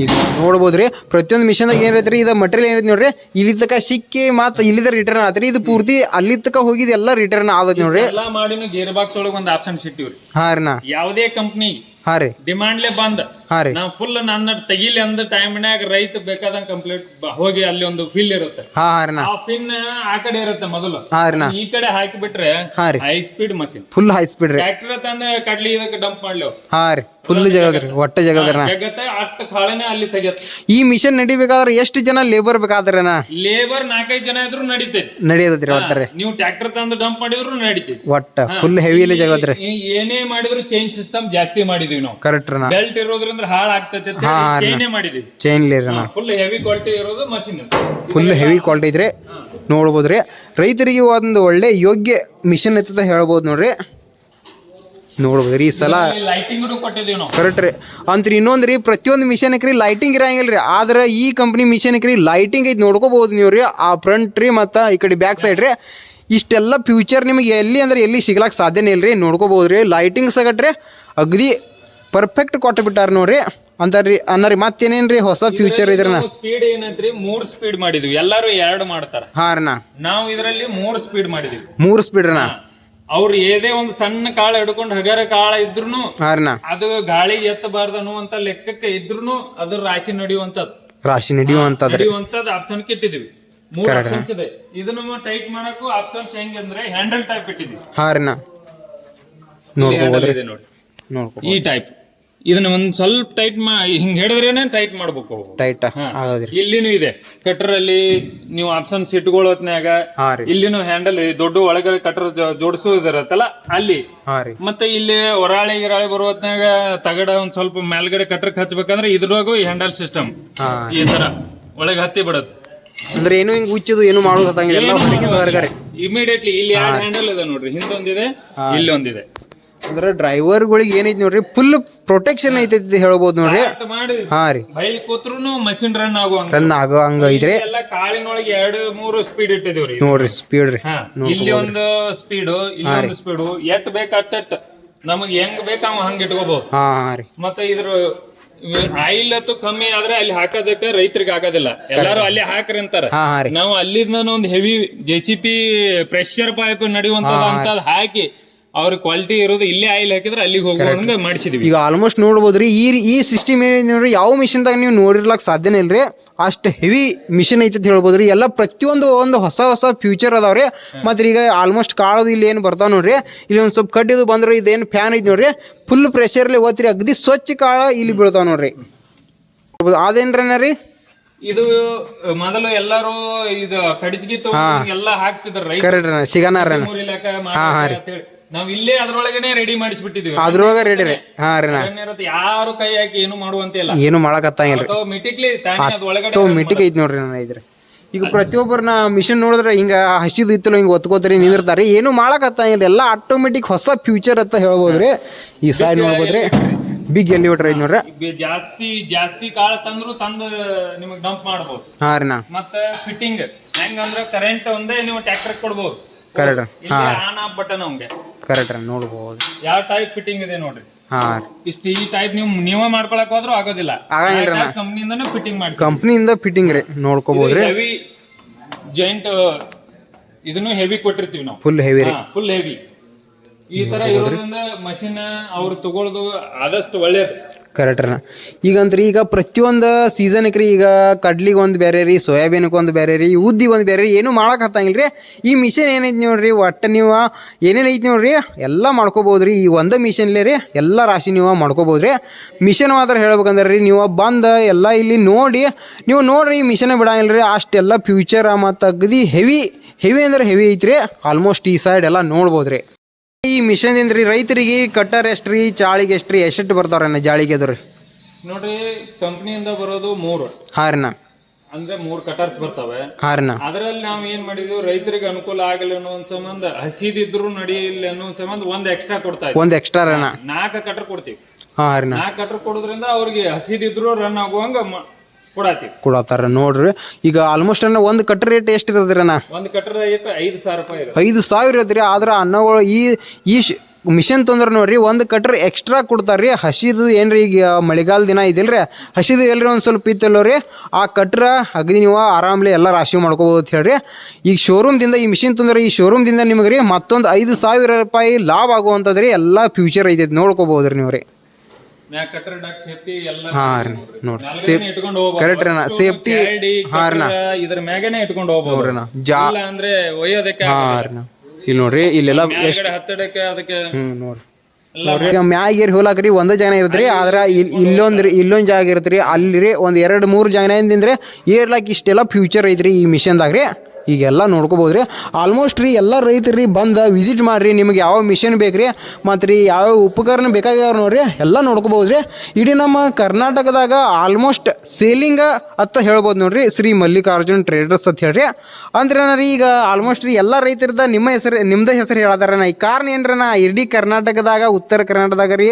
ಈಗ ನೋಡ್ಬೋದ್ರಿ ಪ್ರತಿಯೊಂದು ಮಿಷನ್ದಾಗ ಏನೈತ್ರಿ ಇದು ಮಟೀರಿಯಲ್ ಏನೈತಿ ನೋಡ್ರಿ ಇಲ್ಲಿ ತಕ ಸಿಕ್ಕಿ ಮತ್ತೆ ಇಲ್ಲಿದ ರಿಟರ್ನ್ ಆತ್ರಿ. ಇದು ಪೂರ್ತಿ ಅಲ್ಲಿ ತಕ ಹೋಗಿದ್ ಎಲ್ಲ ರಿಟರ್ನ್ ಆದತ್ ನೋಡ್ರಿ. ಎಲ್ಲಾ ಮಾಡಿನ ಗೇರ್ ಬಾಕ್ಸ್ ಒಳಗೆ ಒಂದು ಆಪ್ಷನ್ ಇಟ್ಟಿವ್ರಿ. ಹಾ ರೀ ನಾ ಯಾವುದೇ ಕಂಪ್ನಿ ಹಾಂ ರೀ. ಡಿಮಾಂಡ್ಲೆ ಬಂದ್. ಹಾರಿ ರೀ. ಫುಲ್ ನನ್ನ ತೆಗಿಲಿ ಅಂದ ಟೈಮ್ನಾಗ ರೈತ ಬೇಕಾದಂಗ ಕಂಪ್ಲೀಟ್ ಹೋಗಿ ಅಲ್ಲಿ ಒಂದು ಫಿಲ್ ಇರುತ್ತೆ. ಹಾಂ ಹಾಂ ರೀ ನಾ. ಆ ಪಿನ್ ಆ ಕಡೆ ಇರುತ್ತೆ ಮೊದಲು. ಹಾಂ ರೀ ನಾ. ಈ ಕಡೆ ಹಾಕಿ ಬಿಟ್ರೆ ಹಾಂ ರೀ. High speed machine full high speed ರೀ. ಟ್ರ್ಯಾಕ್ಟರ್ ತಂದ ಕಡ್ಲಿ ಇದಕ್ಕೆ ಡಂಪ್ ಮಾಡ್ಲಿ. ಹಾರಿ ರೀ. ಫುಲ್ ಜಗದ್ರಿ ಒಟ್ಟ ಜಗದ್ರಿ ನಾ. ಜಗತ್ತ ಕಾಳನೆ ಅಲ್ಲಿ ತೆಗಿಯತ್ ಈ ಮಿಷನ್ ನಡಿಬೇಕಾದ್ರೆ ಎಷ್ಟು ಜನ ಲೇಬರ್ ಬೇಕಾದ್ರೆ ನಾ? ಲೇಬರ್ ನಾಲ್ಕೈದು ಜನ ಇದ್ರು ನಡೀತೈತಿ. ನಡೆಯೋದ್ರಿ ಒಟ್ಟ ರೀ. ನೀವು ಟ್ರ್ಯಾಕ್ಟರ್ ತಂದು ಡಂಪ್ ಮಾಡಿದ್ರು ನಡೀತೈತಿ. ಒಟ್ಟ ಫುಲ್ ಹೆವಿಲಿ ಜಗದ್ರಿ ಏನೇ ಮಾಡಿದ್ರು ಚೇಂಜ್ ಸಿಸ್ಟಮ್ ಜಾಸ್ತಿ ಮಾಡಿದೀವಿ ನಾವು. ಕರೆಕ್ಟ್ ರೀ ಬೆಲ್ಟ್ ಇರೋದ್ರಿಂದ ಹಾಳ್ ಆಗ್ತೈತೆ ಚೈನೇ ಮಾಡಿದೀವಿ. ಚೈನ್ ರೀ ಫುಲ್ ಹೆವಿ ಕ್ವಾಲಿಟಿ ಇರೋದು ಮಷಿನ್ ಫುಲ್ ಹೆವಿ ಕ್ವಾಲಿಟಿ ಇದ್ರೆ ನೋಡ್ಬೋದು ರೀ. ರೈತರಿಗೆ ಒಂದು ಒಳ್ಳೆ ಯೋಗ್ಯ ಮಿಷನ್ ಐತದ ಹೇಳ್ಬೋದು ನೋಡ್ರಿ. ನೋಡ್ಬೋದ್ರಿ ಈ ಸಲ ಲೈಟಿಂಗ್ ಕೊಟ್ಟಿದೀವಿ ನಾವು. ಕರೆಕ್ಟ್ ರೀ. ಅಂತ್ರಿ ಇನ್ನೊಂದು ರೀ ಪ್ರತಿಯೊಂದು ಮಿಷನ್ ಹಾಕ್ರಿ ಲೈಟಿಂಗ್ ಇರಂಗಿಲ್ಲ ರೀ. ಆದ್ರೆ ಈ ಕಂಪ್ನಿ ಮಿಷನ್ ಹಾಕ್ರಿ ಲೈಟಿಂಗ್ ಐತಿ ನೋಡ್ಕೋಬಹುದು ನೀವು ರೀ. ಆ ಫ್ರಂಟ್ ರೀ ಮತ್ತು ಈ ಕಡೆ ಬ್ಯಾಕ್ ಸೈಡ್ ರೀ. ಇಷ್ಟೆಲ್ಲ ಫ್ಯೂಚರ್ ನಿಮಗೆ ಎಲ್ಲಿ ಅಂದ್ರೆ ಎಲ್ಲಿ ಸಿಗ್ಲಾಕ್ ಸಾಧ್ಯನೇ ಇಲ್ಲ ರೀ ನೋಡ್ಕೋಬಹುದು ರೀ. ಲೈಟಿಂಗ್ ಸಗಟ್ರಿ ಅಗದಿ ಪರ್ಫೆಕ್ಟ್ ಕೊಟ್ಟು ಬಿಟ್ಟಾರ ನೋಡ್ರಿ. ಅಂತಾರ್ರಿ ಅನ್ನರಿ ಮತ್ತೇನೇನ್ರಿ ಹೊಸ ಫ್ಯೂಚರ್ ಇದ್ರನ? ಸ್ಪೀಡ್ ಏನಂತ್ರಿ? ಮೂರ್ ಸ್ಪೀಡ್ ಮಾಡಿದ್ವಿ. ಎಲ್ಲಾರು ಎರಡು ಮಾಡ್ತಾರ. ಹಾಂ ರೀ ನಾ ನಾವು ಇದರಲ್ಲಿ ಮೂರ್ ಸ್ಪೀಡ್ ಮಾಡಿದ್ವಿ. ಮೂರು ಸ್ಪೀಡ್ ರೀ ಅವ್ರ ಏದೇ ಒಂದು ಸಣ್ಣ ಕಾಳ ಹಿಡ್ಕೊಂಡು ಹಗರ ಕಾಳ ಇದ್ರು ಹಾಂ ರೀ ನಾ ಅದು ಗಾಳಿ ಎತ್ತಬಾರ್ದು ಅನ್ನುವಂತ ಲೆಕ್ಕಕ್ಕೆ ಇದ್ರು ಅದ್ರ ರಾಶಿ ನಡೆಯುವಂತದ್ದು ರಾಶಿ ನಡೆಯುವಂಥದ್ದು ನಡೆಯುವಂತದ್ ಆಪ್ಷನ್ ಇಟ್ಟಿದ್ವಿ ಮೂರ್ ಆಪ್ಷನ್ಸ್ ಇದೆ. ಇದನ್ನ ಟೈಟ್ ಮಾಡಕ್ಕೂ ಆಪ್ಷನ್ಸ್ ಹೆಂಗಂದ್ರೆ ಹ್ಯಾಂಡಲ್ ಟೈಪ್ ಇಟ್ಟಿದ್ವಿ. ಹಾಂ ರೀ ನಾ ಇಲ್ಲಿ handle ನೋಡ್ಕೋಬೋದ್ರಿ ಇದೆ ನೋಡಿ. ನೋಡ್ಕೋ ಈ ಟೈಪ್ ಇದನ್ನ ಒಂದ್ ಸ್ವಲ್ಪ ಟೈಟ್ ಮಾ ಹಿಂಗ್ ಹಿಡಿದ್ರೇನೆ ಟೈಟ್ ಮಾಡ್ಬೇಕು. ಟೈಟ್ ಹಾ. ಆಗೋದ್ರಿ ಇಲ್ಲಿನೂ ಇದೆ. ಕಟ್ಟರ್ ಅಲ್ಲಿ ನೀವು ಆಪ್ಷನ್ ಇಟ್ಕೊಳ್ಳೋ ಹೊತ್ನ್ಯಾಗ ಹಾಂ ರೀ. ಇಲ್ಲಿನೂ ಹ್ಯಾಂಡಲ್ ದೊಡ್ಡ ಒಳಗಡೆ ಕಟ್ಟರ್ ಜೋಡಿಸೋದಿರತ್ತಲ್ಲ ಅಲ್ಲಿ. ಹಾಂ ರೀ. ಮತ್ತೆ ಇಲ್ಲಿ ಹೊರಾಳಿ ಗಿರಾಳಿ ಬರುವ ಹೊತ್ನ್ಯಾಗ ತಗಡ ಒಂದ್ ಸ್ವಲ್ಪ ಮೇಲ್ಗಡೆ ಕಟ್ರಕ್ ಹಚ್ಬೇಕಂದ್ರೆ ಇದ್ರೊಳಗೂ ಈ ಹ್ಯಾಂಡಲ್ ಸಿಸ್ಟಮ್ ಹಾಂ ಈ ತರ ಒಳಗೆ ಹತ್ತಿ ಬಿಡುತ್ತೆ. ಅಂದ್ರೆ ಏನು ಹಿಂಗ್ ಉಚ್ಚದು ಏನು ಮಾಡೋದು ಹತ್ತಂಗಿಲ್ಲ ಎಲ್ಲ ಹೊರಗಿಂದ ಹೊರಗಡೆ. ಇಮಿಡಿಯೇಟ್ಲಿ ಇಲ್ಲಿ ಎರಡು ಹ್ಯಾಂಡಲ್ ಇದೆ ನೋಡ್ರಿ. ಹಿಂದೊಂದಿದೆ ಇಲ್ಲೊಂದಿದೆ. ಅಂದ್ರೆ ಡ್ರೈವರ್ಗಳಿಗೆ ಏನೈತಿ ನೋಡ್ರಿ ಫುಲ್ ಪ್ರೊಟೆಕ್ಷನ್ ಐತೈತಿ ಹೇಳ್ಬೋದು ನೋಡ್ರಿ. ಹಾ ರೀ. ಬೈಲ್ ಕೂತ್ರು ಮಷಿನ್ ರನ್ ಆಗೋ ರನ್ ಆಗೋ ಹಂಗ ಐತ್ರಿ. ಎಲ್ಲ ಕಾಳಿನೊಳಗೆ ಎರಡು ಮೂರು ಸ್ಪೀಡ್ ಇಟ್ಟಿದೀವ್ರಿ ನೋಡ್ರಿ ಸ್ಪೀಡ್ ರೀ. ಇಲ್ಲಿ ಒಂದು ಸ್ಪೀಡ್ ಇಲ್ಲಿ ಒಂದು ಸ್ಪೀಡ್ ಎಟ್ ಬೇಕ ನಮಗ್ ಹೆಂಗ್ ಬೇಕ ಅವ ಹಂಗ ಇಟ್ಕೋಬಹುದು ಹಾ ರೀ. ಮತ್ತೆ ಇದ್ರ ಆಯಿಲ್ ಅತ್ತು ಕಮ್ಮಿ ಆದ್ರೆ ಅಲ್ಲಿ ಹಾಕೋದಕ್ಕ ರೈತರಿಗೆ ಆಗೋದಿಲ್ಲ ಎಲ್ಲಾರು ಅಲ್ಲಿ ಹಾಕ್ರಿ ಅಂತಾರ. ನಾವು ಅಲ್ಲಿಂದ ಒಂದು heavy J C P pressure pipe ನಡೆಯುವಂತ ಹಾಕಿ ಅವ್ರಿಗೆ ಕ್ವಾಲಿಟಿ ಇರೋದು ಇಲ್ಲೇ ಆಯಿಲ್ ಹಾಕಿದ್ರೆ ಅಲ್ಲಿಗೆ ಹೋಗೋಣ ಮಾಡಿಸಿದ್ವಿ. ಈಗ ಆಲ್ಮೋಸ್ಟ್ ನೋಡ್ಬೋದ್ರಿ ಈ ಈ ಸಿಸ್ಟಮ್ ಏನಿದೆ ನೋಡ್ರಿ ಯಾವ ಮಿಷನ್ದಾಗ ನೀವು ನೋಡಿರ್ಲಕ್ ಸಾಧ್ಯನೇ ಇಲ್ರಿ ಅಷ್ಟು ಹೆವಿ ಮಿಷನ್ ಐತೆ ಅಂತ ಹೇಳ್ಬೋದ್ರಿ ಎಲ್ಲ ಪ್ರತಿಯೊಂದು ಒಂದು ಹೊಸ ಹೊಸ ಫ್ಯೂಚರ್ ಅದಾವ್ರಿ ಮತ್ತೆ ಈಗ ಆಲ್ಮೋಸ್ಟ್ ಕಾಳದು ಇಲ್ಲಿ ಏನು ಬರ್ತಾವ ನೋಡ್ರಿ ಇಲ್ಲಿ ಒಂದು ಸ್ವಲ್ಪ ಕಡ್ಡಿದು ಬಂದ್ರೆ ಇದೇನು ಫ್ಯಾನ್ ಐತಿ ನೋಡ್ರಿ ಫುಲ್ ಪ್ರೆಷರ್ಲಿ ಓದ್ರಿ ಅಗದಿ ಸ್ವಚ್ಛ ಕಾಳ ಇಲ್ಲಿ ಬೀಳ್ತಾವ ನೋಡ್ರಿ. ಅದೇನ್ರನ ರೀ? ಇದು ಮೊದಲು ಎಲ್ಲರೂ ಇದು ಕಡಿಜ್ಗಿತ್ತು ಎಲ್ಲ ಹಾಕ್ತಿದ್ರು ಸಿಗನಾರ ಹಾ ಹಾ ಹೇಳಿ. ನಾವ್ ಇಲ್ಲೇ ಅದ್ರೊಳಗನೆ ರೆಡಿ ಮಾಡಿಸ್ಬಿಟ್ಟಿದ್ವಿ. ಅದ್ರೊಳಗ ರೆಡಿ ರೀ. ಹಾಂ ರೀ ನಾ. ಯಾರು ಕೈ ಹಾಕಿ ಏನು ಮಾಡುವಂತಿಲ್ಲ ಏನು ಮಾಡಕತ್ತಂಗಿಲ್ರಿ ಮಿಟಿಕ್ಲಿ ತಾನೇ ಅದ್ ಒಳಗಡೆ ಆಟೋಮೆಟಿಕ್ ಐತಿ ನೋಡ್ರಿ ನಾನು ಇದ್ರೆ. ಈಗ ಪ್ರತಿಯೊಬ್ಬರನ್ನ ಮಿಷನ್ ನೋಡಿದ್ರೆ ಹಿಂಗ ಹಸಿದು ಇತ್ತಲ್ಲ ಹಿಂಗ ಒತ್ಕೋತಾರೆ ನಿಂದಿರ್ತಾರೆ ಏನು ಮಾಡಕತ್ತಂಗಿಲ್ಲ. ಎಲ್ಲ ಆಟೋಮೆಟಿಕ್ ಹೊಸ ಫ್ಯೂಚರ್ ಅಂತ ಹೇಳ್ಬೋದ್ರಿ ಈ ಸಾರಿ ನೋಡ್ಬೋದ್ರಿ ಬಿಗ್ ಎಲಿವೇಟರ್ ಐತಿ ನೋಡ್ರಿ? ಜಾಸ್ತಿ ಜಾಸ್ತಿ ಕಾಳ ತಂದ್ರು ತಂದು ನಿಮಗ್ ಡಂಪ್ ಮಾಡ್ಬೋದು. ಹಾ ರೀ ನಾ. ಮತ್ತ ಫಿಟ್ಟಿಂಗ್ ಹೆಂಗಂದ್ರೆ ಕರೆಂಟ್ ಒಂದೇ ನೀವು ಟ್ರ್ಯಾಕ್ಟರ್ ಕೊಡ್ಬೋದು. ಕರೆಕ್ಟ್ ಇಲ್ಲಿ ಆನ್ ಆಫ್ ಬಟನ್ ಅವಂಗೆ. ಕರೆಕ್ಟ್ ನೋಡ್ಬೋದು. ಯಾವ ಟೈಪ್ ಫಿಟ್ಟಿಂಗ್ ಇದೆ ನೋಡ್ರಿ. ಹಾ. ಇಷ್ಟು ಈ ಟೈಪ್ ನೀವು ನೀವೇ ಮಾಡ್ಕೊಳಕ್ ಹೋದ್ರು ಆಗೋದಿಲ್ಲ. ಆಗಂಗಿಲ್ಲ ಕಂಪ್ನಿಯಿಂದನೇ ಫಿಟ್ಟಿಂಗ್ ಮಾಡಿ ಕಂಪ್ನಿಯಿಂದ ಫಿಟ್ಟಿಂಗ್ ರೀ ನೋಡ್ಕೋಬಹುದು ಹೆವಿ ಜಾಯಿಂಟ್ ಇದನ್ನು ಹೆವಿ ಕೊಟ್ಟಿರ್ತೀವಿ ನಾವು. ಫುಲ್ ಹೆವಿ ರೀ. ಫುಲ್ ಹೆವಿ ಈ ತರ ಇರೋದ್ರಿಂದ ಮಷಿನ್ ಅವ್ರು ತಗೊಳ್ಳೋದು ಆದಷ್ಟು ಒಳ್ಳೇದು. ಕರೆಕ್ಟ್ ರೀ ಈಗಂತ್ರಿ ಈಗ ಪ್ರತಿಯೊಂದು ಸೀಸನ್ಗೆ ಈಗ ಕಡ್ಲಿಗೆ ಒಂದು ಬೇರೆ ರೀ, ಸೋಯಾಬೀನ್ಗೆ ಒಂದು ಬೇರೆ ರೀ ಉದ್ದಿಗೆ ಒಂದು ಬೇರೆ ರೀ, ಏನು ಮಾಡಕ್ಕೆ ಹತ್ತಂಗಿಲ್ಲ ರೀ ಈ ಮಿಷನ್ ಏನೈತಿ ನೋಡ್ರಿ ಒಟ್ಟು ನೀವು ಏನೇನು ಐತಿ ನೋಡ್ರಿ ಎಲ್ಲ ಮಾಡ್ಕೋಬೋದು ರೀ, ಈ ಒಂದೇ ಮಿಷನ್ಲೇ ರೀ, ಎಲ್ಲ ರಾಶಿ ನೀವು ಮಾಡ್ಕೋಬೋದು ರೀ. ಮಿಷನ್ ಮಾತ್ರ ಹೇಳ್ಬೇಕಂದ್ರೆ ರೀ, ನೀವು ಬಂದು ಎಲ್ಲ ಇಲ್ಲಿ ನೋಡಿ, ನೀವು ನೋಡ್ರಿ, ಈ ಮಿಷನ್ ಬಿಡಂಗಿಲ್ಲ ರೀ, ಅಷ್ಟೆಲ್ಲ ಫ್ಯೂಚರ್ ಮತ್ತು ಅಗದಿ ಹೆವಿ ಹೆವಿ ಅಂದ್ರೆ ಹೆವಿ ಐತ್ರಿ ಆಲ್ಮೋಸ್ಟ್ ಈ ಸೈಡ್ ಎಲ್ಲ ನೋಡ್ಬೋದು ರೀ ಈ ಮಿಷನ್ ರೀ ರೈತರಿಗೆ ಕಟ್ಟರ್ ಎಷ್ಟು ರೀ ಚಾಳಿಗೆ ಎಷ್ಟು ರೀ ಎಷ್ಟು ಬರ್ತಾವ್ರಿ ಜಾಳಿಗೆ ಅದು ರೀ ನೋಡ್ರಿ ಕಂಪ್ನಿಯಿಂದ ಬರೋದು ಮೂರು. ಹಾಂ ರೀ ನಾ ಅಂದ್ರೆ ಮೂರ್ ಕಟರ್ಸ್ ಬರ್ತವೆ. ಹಾಂ ರೀ ನಾ ಅದ್ರಲ್ಲಿ ನಾವ್ ಏನ್ ಮಾಡಿದ್ವಿ ರೈತರಿಗೆ ಅನುಕೂಲ ಆಗಲಿ ಅನ್ನೋ ಒಂದ್ ಸಂಬಂಧ ಹಸಿದಿದ್ರು ನಡಿಯಿಲ್ಲ ಅನ್ನೋ ಒಂದ್ ಸಂಬಂಧ ಒಂದ್ ಎಕ್ಸ್ಟ್ರಾ ಕೊಡ್ತಾ ಒಂದ್ ಒಂದು ಎಕ್ಸ್ಟ್ರಾ ರೀ ನಾ ನಾಲ್ಕು ಕಟರ್ ಕೊಡ್ತೀವಿ. ಹಾಂ ರೀ ನಾ ನಾಲ್ಕು ಕಟರ್ ಕೊಡೋದ್ರಿಂದ ಅವ್ರಿಗೆ ಹಸಿದಿದ್ರು ರನ್ ಆಗುವಂಗ ಮ- ಕೊಡತ್ತಾರ ನೋಡ್ರಿ. ಈಗ ಆಲ್ಮೋಸ್ಟ್ ಅನ್ನ ಒಂದು ಕಟ್ ರೇಟ್ ಎಷ್ಟು ಇರೋದ್ರಿ ಅಣ್ಣ ಒಂದ್ ಐತೆ ಐದು ಸಾವಿರ ರೂಪಾಯಿ ಇರುತ್ತೆ. ಐದು ಸಾವಿರ ಇದ್ರಿ ಆದ್ರೆ ಅನ್ನಗಳು ಈ ಈ ಮಿಷನ್ ತೊಂದ್ರೆ ನೋಡ್ರಿ ಒಂದು ಕಟ್ರ್ ಎಕ್ಸ್ಟ್ರಾ ಕೊಡ್ತಾರ್ರಿ. ಹಸಿದು ಏನ್ರಿ ಈಗ ಮಳೆಗಾಲ ದಿನ ಇದಿಲ್ರಿ ಹಸಿದು ಎಲ್ರಿ ಒಂದು ಸ್ವಲ್ಪ ಇತ್ತಲ್ಲೋ ರೀ ಆ ಕಟ್ರ ಅಗದಿ ನೀವು ಆರಾಮ್ಲಿ ಎಲ್ಲ ರಾಶಿ ಮಾಡ್ಕೋಬೋದು ಅಂತ ಹೇಳ್ರಿ. ಈಗ ಶೋರೂಮ್ದಿಂದ ಈ ಮಿಷಿನ್ ತೊಂದ್ರೆ ಈ ಶೋರೂಮ್ದಿಂದ ನಿಮಗೆ ರೀ ಮತ್ತೊಂದು ಐದು ಸಾವಿರ ರೂಪಾಯಿ ಲಾಭ ಆಗುವಂಥದ್ದು ರೀ ಎಲ್ಲ ಫ್ಯೂಚರ್ ಐತೈತಿ ನೋಡ್ಕೋಬೋದು ರೀ ನೀವು ರೀ ಸೇಫ್ಟಿ ಎಲ್ಲ ಹಾಂ ನೋಡ್ರಿ. ಸೇಫ್ ಕರೆಕ್ಟ್ ಅಷ್ಟು ಸೇಫ್ಟಿ ಚಾರಡಿ, ಹಾಂ ರೀ ನಾ ಕಟರ್ ಇದ್ರ ಮ್ಯಾಗನೆ ಇಟ್ಕೊಂಡು ಹೋಗ್ಬೋದು. ನೋಡ್ರಿ ನಾ ಜಾ ಇಲ್ಲ ಅಂದ್ರೆ ಒಯ್ಯೋದಕ್ಕೆ ಇಲ್ಲಿ ನೋಡ್ರಿ ಇಲ್ಲೆಲ್ಲ ಹತ್ತಡಕ್ಕೆ ಅದಕ್ಕೆ ಹ್ಞೂ ನೋಡ್ರಿ. ನೋಡ್ರಿ ಈಗ ಮ್ಯಾಗ ಏರಿ ಹೋಲಾಕ್ರಿ ಒಂದೇ ಜಾಗ ಇರುತ್ತೆ ಆದ್ರ ಇಲ್ಲೊಂದ್ ಇಲ್ಲೊಂದ್ ಜಾಗ ಇರುತ್ತೆ ರೀ ಅಲ್ಲಿ ಒಂದ್ ಎರಡ್ ಮೂರ್ ಜಾಗ ಏರ್ಲಾಕ್ ಇಷ್ಟೆಲ್ಲ ಫ್ಯೂಚರ್ ಐತ್ರಿ ಈ ಮಿಷನ್ದಾಗ ರೀ. ಈಗೆಲ್ಲ ನೋಡ್ಕೋಬೋದು ರೀ ಆಲ್ಮೋಸ್ಟ್ ರೀ ಎಲ್ಲ ರೈತರು ರೀ ಬಂದು ವಿಸಿಟ್ ಮಾಡಿರಿ, ನಿಮಗೆ ಯಾವ ಮಿಷನ್ ಬೇಕು ರೀ ಮತ್ತು ರೀ ಯಾವ ಉಪಕರಣ ಬೇಕಾಗ್ಯಾವ ನೋಡ್ರಿ, ಎಲ್ಲ ನೋಡ್ಕೋಬೋದು ರೀ ಇಡೀ ನಮ್ಮ ಕರ್ನಾಟಕದಾಗ ಆಲ್ಮೋಸ್ಟ್ ಸೇಲಿಂಗ ಅಂತ ಹೇಳ್ಬೋದು ನೋಡ್ರಿ, ಶ್ರೀ ಮಲ್ಲಿಕಾರ್ಜುನ್ ಟ್ರೇಡರ್ಸ್ ಅಂತ ಹೇಳ್ರಿ. ಅಂದ್ರೆ ರೀ ಈಗ ಆಲ್ಮೋಸ್ಟ್ ರೀ ಎಲ್ಲ ರೈತರದ ನಿಮ್ಮ ಹೆಸರು ನಿಮ್ಮದೇ ಹೆಸರು ಹೇಳತ್ತಾರ ಈ ಕಾರಣ ಏನ್ರನ ಇಡೀ ಕರ್ನಾಟಕದಾಗ, ಉತ್ತರ ಕರ್ನಾಟಕದಾಗ ರೀ